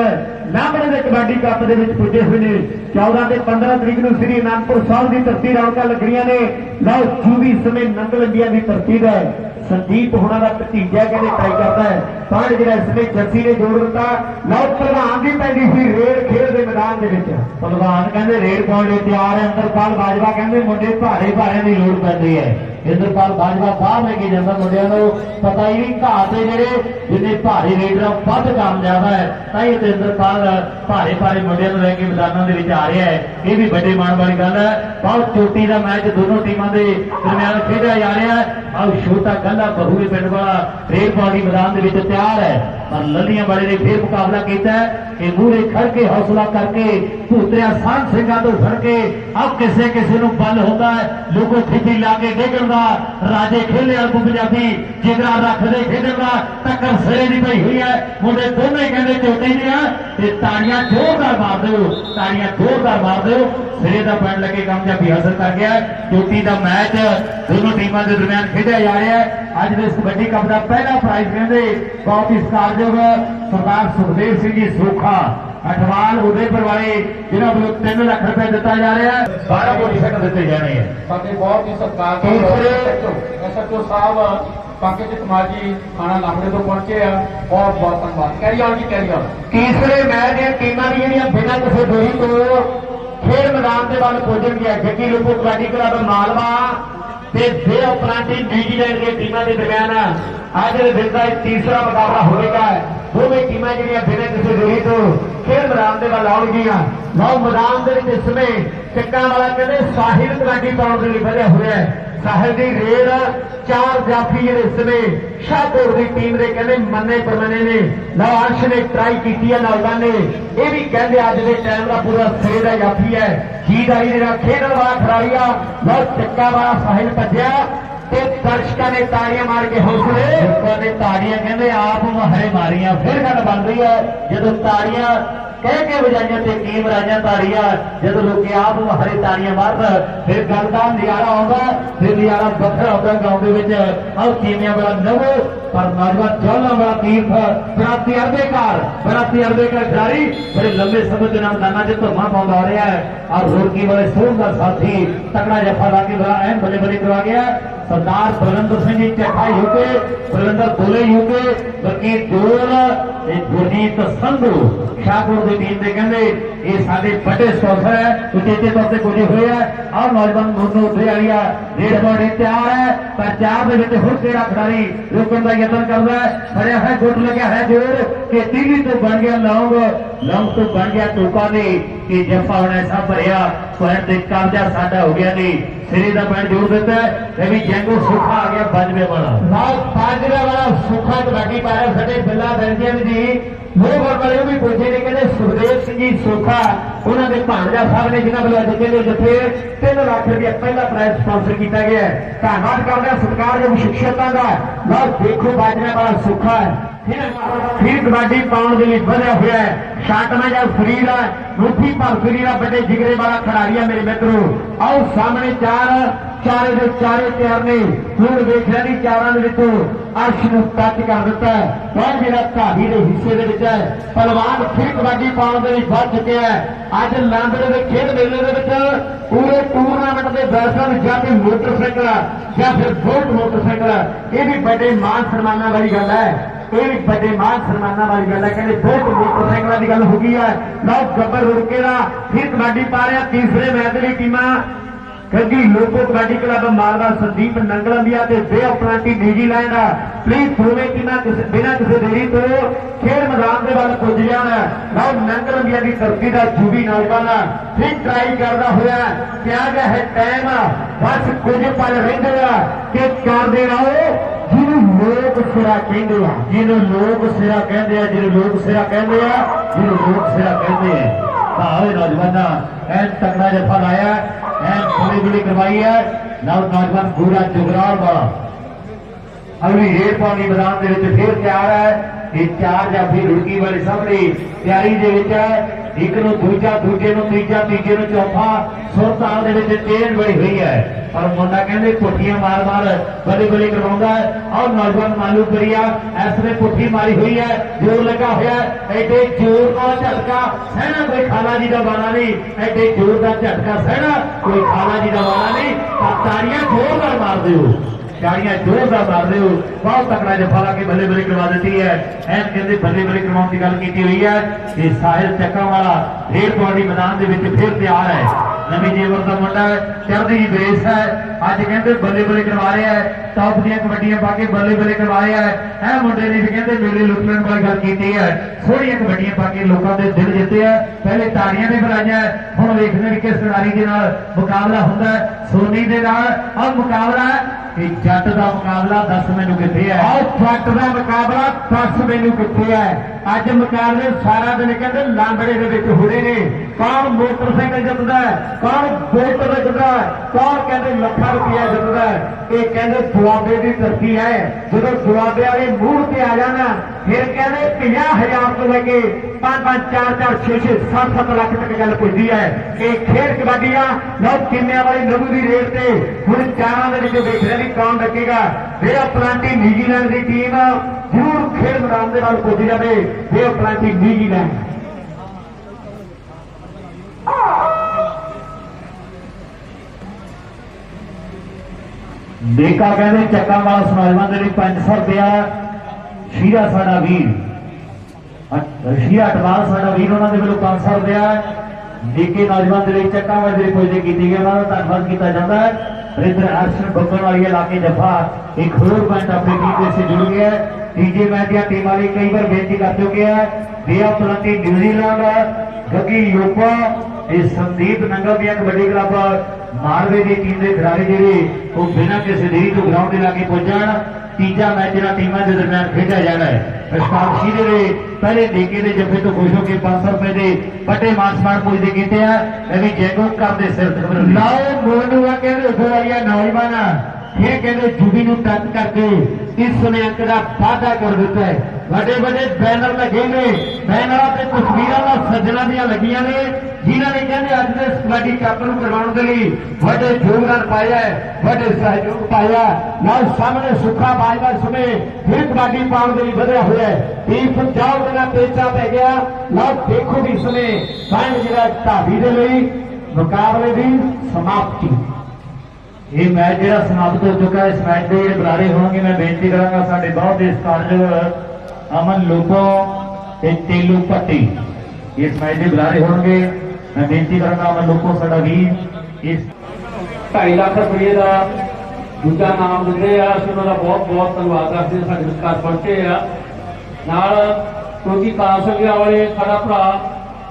ਲਾਂਬੜੇ ਦੇ ਕਬੱਡੀ ਕੱਪ ਦੇ ਵਿੱਚ ਪੁੱਜੇ ਹੋਏ ਨੇ। 14 ਤੇ 15 ਤਰੀਕ ਨੂੰ ਸ੍ਰੀ ਅਨੰਦਪੁਰ ਸਾਹਿਬ ਦੀ ਧਰਤੀ ਰੌਣਕਾਂ ਲੱਗਣੀਆਂ ਨੇ। ਲਓ ਜੂਵੀ ਸਮੇਂ ਨੰਗਲੰਡੀਆਂ ਦੀ ਧਰਤੀ ਦਾ ਹੈ। ਸੰਦੀਪ ਹੁਣਾਂ ਦਾ ਭਤੀਜਾ ਕਹਿੰਦੇ ਟਰਾਈ ਕਰਦਾ ਹੈ। ਤਾਂ ਜਿਹੜਾ ਇਸ ਨੇ ਜੱਸੀ ਨੇ ਜੋੜ ਦਿੱਤਾ, ਲਓ, ਪ੍ਰਧਾਨ ਦੀ ਪੈਂਦੀ ਸੀ ਰੇਡ ਖੇਡ ਦੇ ਮੈਦਾਨ ਦੇ ਵਿੱਚ। ਪ੍ਰਧਾਨ ਕਹਿੰਦੇ ਰੇਡ ਪਾਉਣ ਲਈ ਤਿਆਰ ਹੈ ਇੰਦਰਪਾਲ ਬਾਜਵਾ ਕਹਿੰਦੇ ਮੁੰਡੇ ਭਾਰੇ ਭਾਰੇ ਦੀ ਲੋੜ ਪੈਂਦੀ ਹੈ। ਇੰਦਰਪਾਲ ਬਾਜਵਾ ਬਾਹਰ ਲੈ ਕੇ ਜਾਂਦਾ ਮੁੰਡਿਆਂ ਨੂੰ ਪਤਾ ਹੀ ਨਹੀਂ, ਘਾਹ ਤੇ ਜਿਹੜੇ ਜਿੰਨੇ ਭਾਰੇ ਰੇਡਰਾਂ ਵੱਧ ਕਾਮਯਾਬ ਹੈ, ਤਾਂ ਹੀ ਇੰਦਰਪਾਲ ਭਾਰੇ ਭਾਰੇ ਮੁੰਡਿਆਂ ਨੂੰ ਲੈ ਕੇ ਮੈਦਾਨਾਂ ਦੇ ਵਿੱਚ ਆ ਰਿਹਾ ਹੈ। ਇਹ ਵੀ ਵੱਡੇ ਮਾਣ ਵਾਲੀ ਗੱਲ ਹੈ। ਬਹੁਤ ਚੋਟੀ ਦਾ ਮੈਚ ਦੋਨੋਂ ਟੀਮਾਂ ਦੇ ਦਰਮਿਆਨ ਖੇਡਿਆ ਜਾ ਰਿਹਾ ਹੈ। ਆਹ ਛੋਟਾ ਗੱਲਾ ਬਹੂਏ ਪਿੰਡ ਵਾਲਾ ਰੇਡ ਪਾਰਟੀ ਮੈਦਾਨ ਦੇ ਵਿੱਚ ਤਿਆਰ ਹੈ। ਪਰ ਲੱਲੀਆਂ ਵਾਲੇ ਨੇ ਫੇਰ ਮੁਕਾਬਲਾ ਕੀਤਾ ਹੈ। ਕਿ ਮੂਹਰੇ ਖੜ ਕੇ ਹੌਸਲਾ ਕਰਕੇ ਭੂਤਰਿਆ ਸਾਧ ਸਿੰਘਾਂ ਤੋਂ ਫੜ ਕੇ ਆਹ ਕਿਸੇ ਕਿਸੇ ਨੂੰ ਬਲ ਹੁੰਦਾ ਹੈ। ਲੋਕੋ ਖਿੱਚੀ ਲਾ ਕੇ ਡੇਗਣ ਦਾ ਰਾਜੇ ਖੇਲੇ ਵਾਲ ਪੰਜਾਬੀ ਜਿਗਰਾ ਰੱਖਦੇ ਖੇਡਣ ਦਾ ਟੱਕਰ ਸਿਰੇ ਦੀ ਪਈ ਹੋਈ ਹੈ। ਮੁੰਡੇ ਦੋਨੇ ਕਹਿੰਦੇ ਚੋਟੀ ਦੀਆਂ ਤੇ ਤਾੜੀਆਂ ਜ਼ੋਰਦਾਰ ਮਾਰ ਦਿਓ, ਤਾੜੀਆਂ ਜ਼ੋਰਦਾਰ ਮਾਰ ਦਿਓ। ਸਿਰੇ ਦਾ ਪੈਣ ਲੱਗੇ ਕਾਮਯਾਬੀ ਹਾਸਲ ਕਰ ਗਿਆ। ਹੈ। ਚੋਟੀ ਦਾ ਮੈਚ ਦੋਨੋਂ ਟੀਮਾਂ ਦੇ ਦਰਮਿਆਨ ਖੇਡਿਆ ਜਾ ਰਿਹਾ ਹੈ। ਅੱਜ ਦੇ ਇਸ ਕਬੱਡੀ ਕੱਪ ਦਾ ਪਹਿਲਾ ਪ੍ਰਾਈਜ਼ ਕਹਿੰਦੇ ਬਹੁਤ ਹੀ ਸਤਿਕਾਰਯੋਗ ਸਰਦਾਰ ਸੁਖਦੇਵ ਸਿੰਘ ਜੀ ਸੋਖਾ। ਅਠਵਾਲ ਉਦੇਪੁਰ ਵਾਲੇ ਜਿਨ੍ਹਾਂ ਵੱਲੋਂ 3 ਲੱਖ ਰੁਪਏ ਦਿੱਤਾ ਜਾ ਰਿਹਾ ਹੈ। 12 ਕੋਟੀ ਸੈਟ ਦਿੱਤੇ ਜਾਣੇ ਹੈ। ਸਾਡੇ ਬਹੁਤ ਹੀ ਸਤਿਕਾਰ ਦੂਸਰੇ- ਐਸਐਚਓ ਸਾਹਿਬ ਪੰਕਜ ਕੁਮਾਰ ਜੀ ਖਾਣਾ ਲਾਂਬੜੇ ਤੋਂ ਪਹੁੰਚੇ ਆ। ਬਹੁਤ ਬਹੁਤ ਧੰਨਵਾਦ। ਕੈਰੀ ਆਨ ਜੀ ਕੈਰੀ ਆਨ ਤੀਸਰੇ ਮੈਚ ਦੀਆਂ ਟੀਮਾਂ ਦੀ ਜਿਹੜੀਆਂ ਬਿਨਾਂ ਕਿਸੇ ਦੂਰੀ ਤੋਂ ਖੇਡ ਮੈਦਾਨ ਦੇ ਵੱਲ ਪੁੱਜਣਗੀਆਂ ਜੱਗੀ ਲੋਕੋ ਕਬੱਡੀ ਕਲੱਬ ਮਾਲਵਾ ਤੇ ਦੇ ਉਪਰਾਂਤੀ ਨਿਊਜ਼ੀਲੈਂਡ ਦੀਆਂ ਟੀਮਾਂ ਦੇ ਦਰਮਿਆਨ ਅੱਜ ਦੇ ਦਿਨ ਦਾ ਇਹ ਤੀਸਰਾ ਮੁਕਾਬਲਾ ਹੋਵੇਗਾ। ਦੋਵੇਂ ਟੀਮਾਂ ਜਿਹੜੀਆਂ ਬਿਨਾਂ ਕਿਸੇ ਦੂਰੀ ਤੋਂ ਖੇਡ ਮੈਦਾਨ ਦੇ ਵੱਲ ਆਉਣਗੀਆਂ। ਲਓ, ਮੈਦਾਨ ਦੇ ਵਿੱਚ ਇਸ ਸਮੇਂ ਚੱਕਾਂ ਵਾਲਾ ਕਹਿੰਦੇ ਸਾਹਿਲ ਕਬੱਡੀ ਪਾਉਣ ਦੇ ਲਈ ਵਧਿਆ ਹੋਇਆ ਹੈ। ਸਾਹਿਲ ਦੀ ਰੇਡ ਚਾਰ ਜਾਫੀ ਜਿਹੜੇ ਇਸ ਸਮੇਂ ਸ਼ਾਹਪੁਰ ਦੀ ਟੀਮ ਦੇ ਕਹਿੰਦੇ ਮੰਨੇ ਪਰਮਨੇ ਨੇ। ਨਵਾਂਸ਼ ਨੇ ਟਰਾਈ ਕੀਤੀ ਹੈ, ਨੌਜਵਾਨ ਨੇ। ਇਹ ਵੀ ਕਹਿੰਦੇ ਅੱਜ ਦੇ ਟਾਈਮ ਦਾ ਪੂਰਾ ਸਿਰੇ ਦਾ ਜਾਫੀ ਹੈ। ਜੀਦਾਰੀ ਦੇ ਨਾਲ ਖੇਡਣ ਵਾਲਾ ਖਿਡਾਰੀ ਆ। ਬਹੁਤ ਚੱਕਾ ਵਾਲਾ ਸਾਹਿਲ ਭੱਜਿਆ। ਤੇ ਦਰਸ਼ਕਾਂ ਨੇ ਤਾੜੀਆਂ ਮਾਰ ਕੇ ਹੌਸਲੇ ਲੋਕਾਂ ਨੇ ਤਾੜੀਆਂ ਕਹਿੰਦੇ, ਆਪ ਮਹਰੇ ਮਾਰੀਆਂ। ਫਿਰ ਗੱਲ ਬਣ ਰਹੀ ਹੈ, ਜਦੋਂ ਤਾੜੀਆਂ ਕਹਿ ਕੇ ਵਜਾਈਆਂ ਤੇ ਕੀ ਵਜਾਈਆਂ ਤਾੜੀਆਂ, ਜਦੋਂ ਲੋਕੀ ਆਪ ਮਹਰੇ ਤਾੜੀਆਂ ਮਾਰਨ, ਫਿਰ ਗੱਲ ਦਾ ਨਜ਼ਾਰਾ ਆਉਂਦਾ ਫਿਰ ਨਜ਼ਾਰਾ ਵੱਖਰਾ ਆਉਂਦਾ ਗਾਉਂ ਦੇ ਵਿੱਚ। ਆਹ ਕੀਮੀਆਂ ਵਾਲਾ ਨਵੋ, ਪਰ ਨੌਜਵਾਨ ਜੋਲਾ ਵਾਲਾ ਤੀਰਥ ਬੜਾ ਤਜਰਬੇਕਾਰ ਬਰਾਤੀ ਤਜਰਬੇਕਾਰ ਖਿਡਾਰੀ, ਬੜੇ ਲੰਬੇ ਸਮੇਂ ਦੇ ਨਾਲ ਦਾਨਾ ਚ ਧੁਰਮਾ ਪਾਉਂਦਾ ਆ ਰਿਹਾ ਹੈ। ਔਰ ਰੁੜਕੀ ਵਾਲੇ ਸੋਹਣ ਦਾ ਸਾਥੀ ਤਕੜਾ ਜਫਾ ਲਾ ਕੇ ਬੜਾ ਐਨ ਬੱਲੇ ਬੱਲੇ ਕਰਵਾ ਗਿਆ ਸਰਦਾਰ ਬਲਵਿੰਦਰ ਸਿੰਘ ਜੀ ਚੱਠਾ ਯੂਕੇ ਬਲਵਿੰਦਰ ਦੋਲੇ ਯੂਕੇ ਵਕੀਲ ਜੋਲ ਤੇ ਗੁਰਜੀਤ ਸੰਧੂ ਸ਼ਾਹਪੁਰ ਦੀ ਟੀਮ ਦੇ ਕਹਿੰਦੇ, ਇਹ ਸਾਡੇ ਵੱਡੇ ਸਪਾਂਸਰ ਹੈ ਉਚੇਚੇ ਤੌਰ ਤੇ ਪੁੱਜੇ ਹੋਏ ਆ। ਆਹ ਨੌਜਵਾਨ ਮੋਨੂ ਉੱਠੇ ਵਾਲੀ ਰੇਡ ਬੋਡੀ ਤਿਆਰ ਹੈ, ਪਰ ਚਾਰ ਦੇ ਵਿੱਚ ਹੁਣ ਕਿਹੜਾ ਖਿਡਾਰੀ ਰੋਕਣ ਦਾ ਯਤਨ ਕਰਦਾ ਹੈ? ਫੜਿਆ ਹੈ ਗੁੱਟ ਲੱਗਿਆ ਹੈ ਜੋਰ ਕਿ ਤੀਲੀ ਤੋਂ ਬਣ ਗਿਆ ਲੌਂਗ। ਲੌਂਗ ਤੋਂ ਬਣ ਗਿਆ ਟੋਕਾ ਨੇ ਕਿ ਜਫਾ ਹੁਣ ਐਸਾ ਭਰਿਆ, ਪੁਆਇੰਟ ਤੇ ਕਬਜ਼ਾ ਸਾਡਾ ਹੋ ਗਿਆ ਨਹੀਂ। ਸਿਰੇ ਦਾ ਪੁਆਇੰਟ ਜੋੜ ਦਿੱਤਾ ਹੈ ਵੀ ਜੈਂਗੋ ਸੁੱਖਾ ਆ ਗਿਆ ਪੰਜਵੇਂ ਵਾਲਾ। ਨਾਲ ਪਾਜਰਾ ਵਾਲਾ ਸੁੱਖਾ ਕਬੱਡੀ ਪਾਇਆ ਸਾਡੇ ਬਿੱਲਾ ਬੈਂਜਨ ਜੀ ਲੋਹਗੜ ਵਾਲੇ ਵੀ ਪੁੱਛੇ ਨੇ, ਕਹਿੰਦੇ ਸੁਖਦੇਵ ਸਿੰਘ ਜੀ ਸੁੱਖਾ, ਉਹਨਾਂ ਦੇ ਭਾਂਜਾ ਸਾਹਿਬ ਨੇ ਜਿਨ੍ਹਾਂ ਵੱਲੋਂ ਅੱਜ ਕਹਿੰਦੇ ਜਿੱਥੇ 3 ਲੱਖ ਰੁਪਏ ਪਹਿਲਾ ਪ੍ਰਾਈਜ਼ ਸਪਾਂਸਰ ਕੀਤਾ ਗਿਆ ਹੈ। ਧੰਨਵਾਦ ਕਰਦੇ ਹਾਂ ਸਤਿਕਾਰਯੋਗ ਸ਼ਖਸੀਅਤਾਂ ਦਾ। ਲਓ ਦੇਖੋ ਬਾਜਰਾ ਵਾਲਾ ਸੋਖਾ ਫਿਰ ਕਬੱਡੀ ਪਾਉਣ ਦੇ ਲਈ ਵਧਿਆ ਹੋਇਆ ਹੈ। ਸ਼ਾਂਤਮਾ ਜਾਂ ਸਰੀਰ ਹੈ। ਮੁੱਠੀ ਭਰ ਸਰੀਰ ਵੱਡੇ ਜਿਗਰੇ ਵਾਲਾ ਖਿਡਾਰੀ ਹੈ ਮੇਰੇ ਮਿੱਤਰੋ। ਆਓ ਸਾਹਮਣੇ ਚਾਰ ਚਾਰੇ ਦੇ ਚਾਰੇ ਤਿਆਰ ਨੇ ਹੁਣ ਵੇਖ ਲਿਆ ਨਹੀਂ, ਚਾਰਾਂ ਦੇ ਵਿੱਚੋਂ ਅਰਸ਼ ਨੂੰ ਟੱਚ ਕਰ ਦਿੱਤਾ ਹੈ। ਬਹੁਤ ਜਿਹੜਾ ਢਾਡੀ ਦੇ ਹਿੱਸੇ ਦੇ ਵਿੱਚ ਹੈ ਪਹਿਲਵਾਨ ਫਿਰ ਕਬੱਡੀ ਪਾਉਣ ਦੇ ਲਈ ਵੱਧ ਚੁੱਕਿਆ ਹੈ। ਅੱਜ ਲਾਂਬੜੇ ਦੇ ਖੇਡ ਮੇਲੇ ਦੇ ਵਿੱਚ ਪੂਰੇ ਟੂਰਨਾਮੈਂਟ ਦੇ ਦਰਸ਼ਕ ਜਾਂ ਤੇ ਮੋਟਰਸਾਈਕਲ, ਜਾਂ ਫਿਰ ਬੋਟ ਮੋਟਰਸਾਈਕਲ। ਇਹ ਵੀ ਵੱਡੇ ਮਾਨ ਸਨਮਾਨਾਂ ਵਾਲੀ ਗੱਲ ਹੈ। ਇਹ ਵੀ ਵੱਡੇ ਮਾਨ ਸਨਮਾਨਾਂ ਵਾਲੀ ਗੱਲ ਹੈ। ਕਹਿੰਦੇ ਬਹੁਤ ਮੋਟਰਸਾਈਕਲਾਂ ਦੀ ਗੱਲ ਹੋ ਗਈ ਹੈ। ਲਓ, ਗੱਬਰ ਰੁੜਕੇ ਦਾ ਫਿਰ ਕਬੱਡੀ ਪਾ ਰਿਹਾ ਤੀਸਰੇ ਮੈਚ ਦੀ ਟੀਮਾਂ। ਗੱਗੀ ਲੋਕੋ ਕਬੱਡੀ ਕਲੱਬ ਮਾਲਵਾ ਸੰਦੀਪ ਨੰਗਲੰਬੀਆ ਤੇ ਬੇ ਪਲਾਂਟੀ ਨਿਊਜ਼ੀਲੈਂਡ ਪਲੀਜ਼ ਦੋਵੇਂ ਟੀਮਾਂ ਕਿਸੇ ਬਿਨਾਂ ਕਿਸੇ ਦੇਰੀ ਤੋਂ ਖੇਡ ਮੈਦਾਨ ਦੇ ਵੱਲ ਪੁੱਜ ਜਾਣ ਲਓ ਨੰਗਲੰਬੀਆ ਦੀ ਧਰਤੀ ਦਾ ਜੂਬੀ ਨੌਜਵਾਨ ਫਿਰ ਟਰਾਈ ਕਰਦਾ ਹੋਇਆ ਕਿਹਾ ਗਿਆ ਹੈ ਟਾਈਮ ਬਸ ਕੁਝ ਪਲ ਰਹਿੰਦੇ ਆ ਕਿ ਕਰਦੇ ਰਹੋ। ਜਿਹਨੂੰ ਲੋਕ ਸਿਰਾ ਕਹਿੰਦੇ ਆ, ਜਿਹਨੂੰ ਲੋਕ ਸਿਰਾ ਕਹਿੰਦੇ ਆ, ਜਿਹਨੂੰ ਲੋਕ ਸਿਰਾ ਕਹਿੰਦੇ ਆ, ਜਿਹਨੂੰ ਲੋਕ ਸਿਰਾ ਕਹਿੰਦੇ ਆ। ਭਾਵੇਂ ਨੌਜਵਾਨਾਂ, ਐਨ ਤਕੜਾ ਜਫਾ ਲਾਇਆ ਐਨ ਥੋੜੀ ਬੜੀ ਕਰਵਾਈ ਹੈ। ਨਾਲ ਨੌਜਵਾਨ ਪੂਰਾ ਜੁਗਰਾਲ ਵਾਲਾ ਅਗਲੀ ਰੇਡ ਪਾਉਣੀ ਮੈਦਾਨ ਦੇ ਵਿੱਚ ਫੇਰ ਤਿਆਰ ਹੈ। ਇਹ ਚਾਰ ਜਾਂ ਫਿਰ ਰੁੜਕੀ ਵਾਲੇ ਸਾਹਮਣੇ ਤਿਆਰੀ ਦੇ ਵਿੱਚ ਹੈ। ਇੱਕ ਨੂੰ ਦੂਜਾ, ਦੂਜੇ ਨੂੰ ਤੀਜਾ, ਤੀਜੇ ਨੂੰ ਚੌਥਾ, ਸੁਰਤਾਲ ਦੇ ਵਿੱਚ ਚੇਨ ਬਣੀ ਹੋਈ ਹੈ। ਪਰ ਮੁੰਡਾ ਕਹਿੰਦੇ ਪੁੱਠੀਆਂ ਮਾਰ ਮਾਰ ਬੱਲੇ ਬੱਲੇ ਕਰਵਾਉਂਦਾ ਹੈ। ਔਰ ਨੌਜਵਾਨ ਮਾਲੂ ਕਰੀਆ ਇਸ ਨੇ ਪੁੱਠੀ ਮਾਰੀ ਹੋਈ ਹੈ। ਜੋਰ ਲੱਗਾ ਹੋਇਆ ਹੈ। ਐਡੇ ਜ਼ੋਰ ਦਾ ਝਟਕਾ, ਸਹਿਣਾ ਕੋਈ ਖਾਲਾ ਜੀ ਦਾ ਵਾਲਾ ਨਹੀਂ। ਐਡੇ ਜ਼ੋਰ ਦਾ ਝਟਕਾ, ਸਹਿਣਾ ਕੋਈ ਖਾਲਾ ਜੀ ਦਾ ਵਾਲਾ ਨਹੀਂ। ਪਰ ਤਾੜੀਆਂ ਜ਼ੋਰ ਨਾਲ ਮਾਰ ਦਿਓ। ਤਾੜੀਆਂ ਜ਼ੋਰਦਾਰ ਮਾਰਦੇ ਹੋ। ਬਹੁਤ ਤਕੜਾ ਜਫਾ ਲਾ ਕੇ ਬੱਲੇ ਬੱਲੇ ਕਰਵਾ ਦਿੱਤੀ ਹੈ। ਐਨ ਕਹਿੰਦੇ ਬੱਲੇ ਬੱਲੇ ਕਰਵਾਉਣ ਦੀ ਗੱਲ ਕੀਤੀ ਹੋਈ ਹੈ। ਇਹ ਸਾਹਿਲ ਚੱਕਾ ਵਾਲਾ ਰੇਡ ਤੁਹਾਡੀ ਮੈਦਾਨ ਦੇ ਵਿੱਚ ਫਿਰ ਤਿਆਰ ਹੈ। ਨਵੀਂ ਜੀਵਰ ਦਾ ਮੁੰਡਾ ਚੜ੍ਹਦੀ ਦੀ ਬੇਸ ਹੈ। ਅੱਜ ਕਹਿੰਦੇ ਬੱਲੇ ਬੱਲੇ ਕਰਵਾ ਰਿਹਾ ਹੈ। ਟੌਪ ਦੀਆਂ ਕਬੱਡੀਆਂ ਪਾ ਕੇ ਬੱਲੇ ਬੱਲੇ ਕਰਵਾ ਰਿਹਾ ਹੈ। ਇਹ ਮੁੰਡੇ ਨੇ ਵੀ ਕਹਿੰਦੇ ਮੇਲੇ ਲੁੱਟਣ ਵਾਲੀ ਗੱਲ ਕੀਤੀ ਹੈ। ਸੋਹਣੀਆਂ ਕਬੱਡੀਆਂ ਪਾ ਕੇ ਲੋਕਾਂ ਦੇ ਦਿਲ ਜਿੱਤੇ ਹੈ। ਪਹਿਲੇ ਤਾੜੀਆਂ ਵੀ ਬੁਲਾਈਆਂ ਹੁਣ ਵੇਖਦੇ ਨੇ ਕਿਸ ਖਿਡਾਰੀ ਦੇ ਨਾਲ ਮੁਕਾਬਲਾ ਹੁੰਦਾ ਸੋਨੀ ਦੇ ਨਾਲ ਆਹ ਮੁਕਾਬਲਾ ਹੈ ਜੱਟ ਦਾ ਮੁਕਾਬਲਾ ਦੱਸ ਮੈਨੂੰ ਕਿੱਥੇ ਹੈ? ਆਓ ਜੱਟ ਦਾ ਮੁਕਾਬਲਾ ਦੱਸ ਮੈਨੂੰ ਕਿੱਥੇ ਹੈ? ਅੱਜ ਮੁਕਾਬਲੇ ਸਾਰਾ ਦਿਨ ਕਹਿੰਦੇ ਲਾਂਬੜੇ ਦੇ ਵਿੱਚ ਹੋਣੇ ਨੇ। ਕੌਣ ਮੋਟਰਸਾਈਕਲ ਜਿੱਤਦਾ ਕੌਣ ਬੋਟ ਜਿੱਤਦਾ ਕੌਣ ਕਹਿੰਦੇ ਲੱਖਾਂ ਰੁਪਇਆ ਜਿੱਤਦਾ ਇਹ ਕਹਿੰਦੇ ਦੁਆਬੇ ਦੀ ਧਰਤੀ ਹੈ। ਜਦੋਂ ਦੁਆਬੇ ਵਾਲੇ ਮੂੰਹ ਤੇ ਆ ਜਾਣਾ ਫਿਰ ਕਹਿੰਦੇ 50000 ਤੋਂ ਲੈ ਕੇ 5 5 4 4 6 6 7 7 ਲੱਖ ਤੱਕ ਗੱਲ ਪੁੱਜਦੀ ਹੈ। ਇਹ ਖੇਡ ਕਬੱਡੀ ਆ ਲਓ ਕਿੰਨਿਆਂ ਵਾਲੀ ਨਗੂ ਦੀ ਰੇਟ ਤੇ ਹੁਣ ਚਾਰਾਂ ਦੇ ਵਿੱਚ ਵੇਖ ਰਹੇ ਵੀ ਕੌਣ ਲੱਗੇਗਾ। ਫਿਰ ਪਲਾਂਟੀ ਨਿਊਜ਼ੀਲੈਂਡ ਦੀ ਟੀਮ ਜ਼ਰੂਰ ਖੇਡ ਮੈਦਾਨ ਦੇ ਨਾਲ ਪੁੱਜ ਜਾਵੇ। ਇਹ ਪਲਾਂਟੀ ਨਿਊਜ਼ੀਲੈਂਡ। ਦੇਖਾ ਕਹਿੰਦੇ ਚੱਕਾਂ ਵਾਲਾ ਸਮਾਜਵਾਂ ਦੇ ਲਈ 500 ਰੁਪਇਆ ਸ਼ੀਰਾ ਸਾਡਾ ਵੀਰ। ਸ਼ੀਰਾ ਅਟਵਾਲ ਸਾਡਾ ਵੀਰ, ਉਹਨਾਂ ਦੇ ਵੱਲੋਂ 500 ਰੁਪਇਆ ਦੇਖੇ ਨੌਜਵਾਨ ਦੇ ਲਈ ਚੱਕਾਂ ਵਾਲੇ ਪੁੱਜਦੇ ਕੀਤੀ ਗਈ ਉਹਨਾਂ ਦਾ ਧੰਨਵਾਦ ਕੀਤਾ ਜਾਂਦਾ ਹੈ। ਰਿੰਦਰ ਅਰਸ਼ਨ ਬੱਬਰ ਵਾਲੀ ਇਲਾਕੇ ਜਫਾ ਇੱਕ ਹੋਰ ਪੁਆਇੰਟ ਆਪਣੀ ਟੀਮ ਦੇ ਸੇ ਜੁੜ ਗਿਆ ਹੈ। ਮੈਚ ਦੀਆਂ ਟੀਮ ਵਾਲੇ ਕਈ ਵਾਰ ਬੇਨਤੀ ਕਰ ਚੁੱਕੇ ਆ। Bay plenty New Zealand Gaggi ਯੂਪਾ ਇਹ ਸੰਦੀਪ ਨੰਗਲ ਦੀਆਂ ਕਬੱਡੀ ਕਲੱਬ ਮਾਰਵੇ ਦੀ ਟੀਮ ਦੇ ਖਿਡਾਰੀ ਜਿਹੜੇ, ਉਹ ਬਿਨਾਂ ਕਿਸੇ ਦੇਰੀ ਤੋਂ ਗਰਾਊਂਡ ਦੇ ਲਾਗੇ ਪਹੁੰਚਣ ਤੀਜਾ ਮੈਚ ਜਿਹੜਾ ਟੀਮਾਂ ਦੇ ਦਰਮਿਆਨ ਖੇਡਿਆ ਜਾਣਾ ਹੈ। ਰਸ਼ਪਾਲ ਸ਼ੀਰੇ ਦੇ ਪਹਿਲੇ ਢੇਕੇ ਦੇ ਜੱਫੇ ਤੋਂ ਖੁਸ਼ ਹੋ ਕੇ 500 ਰੁਪਏ ਦੇ ਪੱਟੇ ਮਾਨਸਮਾਨ ਪੁੱਜਦੇ ਕੀਤੇ ਆ। ਇਹ ਵੀ ਜੈਗੋ ਕਰਦੇ ਸਿਰ ਤੇ ਲਾਓ ਮੋਨੂ ਆ ਕਹਿੰਦੇ ਉਸਵਾਲੀਆ ਨੌਜਵਾਨ। ਫਿਰ ਕਹਿੰਦੇ ਜੁਬੀ ਨੂੰ ਟੱਚ ਕਰਕੇ ਇਸ ਸਮੇਂ ਅੰਕ ਦਾ ਵਾਅਦਾ ਕਰ ਦਿੱਤਾ ਹੈ। ਵੱਡੇ ਵੱਡੇ ਬੈਨਰ ਲੱਗੇ ਨੇ। ਬੈਨਰਾਂ ਤੇ ਤਸਵੀਰਾਂ ਦਾ ਸੱਜਣਾ ਦੀਆਂ ਲੱਗੀਆਂ ਨੇ। ਜਿਨ੍ਹਾਂ ਨੇ ਕਹਿੰਦੇ ਅੱਜ ਦੇ ਕਬੱਡੀ ਕੱਪ ਨੂੰ ਕਰਵਾਉਣ ਦੇ ਲਈ ਵੱਡੇ ਯੋਗਦਾਨ ਪਾਇਆ ਵੱਡੇ ਸਹਿਯੋਗ ਪਾਇਆ ਨਾਲ ਸਾਹਮਣੇ ਸੁੱਖਾ ਬਾਜਵਾ ਸਮੇਂ ਫਿਰ ਕਬੱਡੀ ਪਾਉਣ ਦੇ ਲਈ ਵਧਿਆ ਹੋਇਆ ਹੈ। ਟੀਮ ਪੰਜਾਬ ਦੇ ਨਾਲ ਪੇਚਾ ਪੈ ਗਿਆ। ਨਾਲ ਦੇਖੋ ਵੀ ਸਮੇਂ ਸਾਈਂ ਜਿਹੜਾ ਢਾਬੀ ਦੇ ਲਈ ਮੁਕਾਬਲੇ ਦੀ ਸਮਾਪਤੀ। ਇਹ ਮੈਚ ਜਿਹੜਾ ਸਮਾਪਤ ਹੋ ਚੁੱਕਾ ਹੈ, ਇਸ ਮੈਚ ਦੇ ਜਿਹੜੇ ਬੁਲਾਰੇ ਹੋਣਗੇ, ਮੈਂ ਬੇਨਤੀ ਕਰਾਂਗਾ ਸਾਡੇ ਬਹੁਤ ਹੀ ਸਤਿਕਾਰਯੋਗ ਅਮਨ ਲੋਪੋ ਤੇ ਤੇਲੂ ਪੱਟੀ ਇਸ ਮੈਚ ਦੇ ਬੁਲਾਰੇ ਹੋਣਗੇ। ਮੈਂ ਬੇਨਤੀ ਕਰਾਂਗਾ ਅਮਨ ਲੋਕੋ ਸਾਡਾ ਵੀਰ ਇਸ 2.5 ਲੱਖ ਰੁਪਏ ਦਾ ਦੂਜਾ ਨਾਮ ਦਿੰਦੇ ਆ। ਅਸੀਂ ਉਹਨਾਂ ਦਾ ਬਹੁਤ ਬਹੁਤ ਧੰਨਵਾਦ ਕਰਦੇ ਹਾਂ, ਸਾਡੇ ਵਿਚਕਾਰ ਪਹੁੰਚੇ ਆ। ਨਾਲ, ਕਿਉਂਕਿ ਕਾਸਲੀਆ ਵਾਲੇ ਸਾਡਾ ਭਰਾ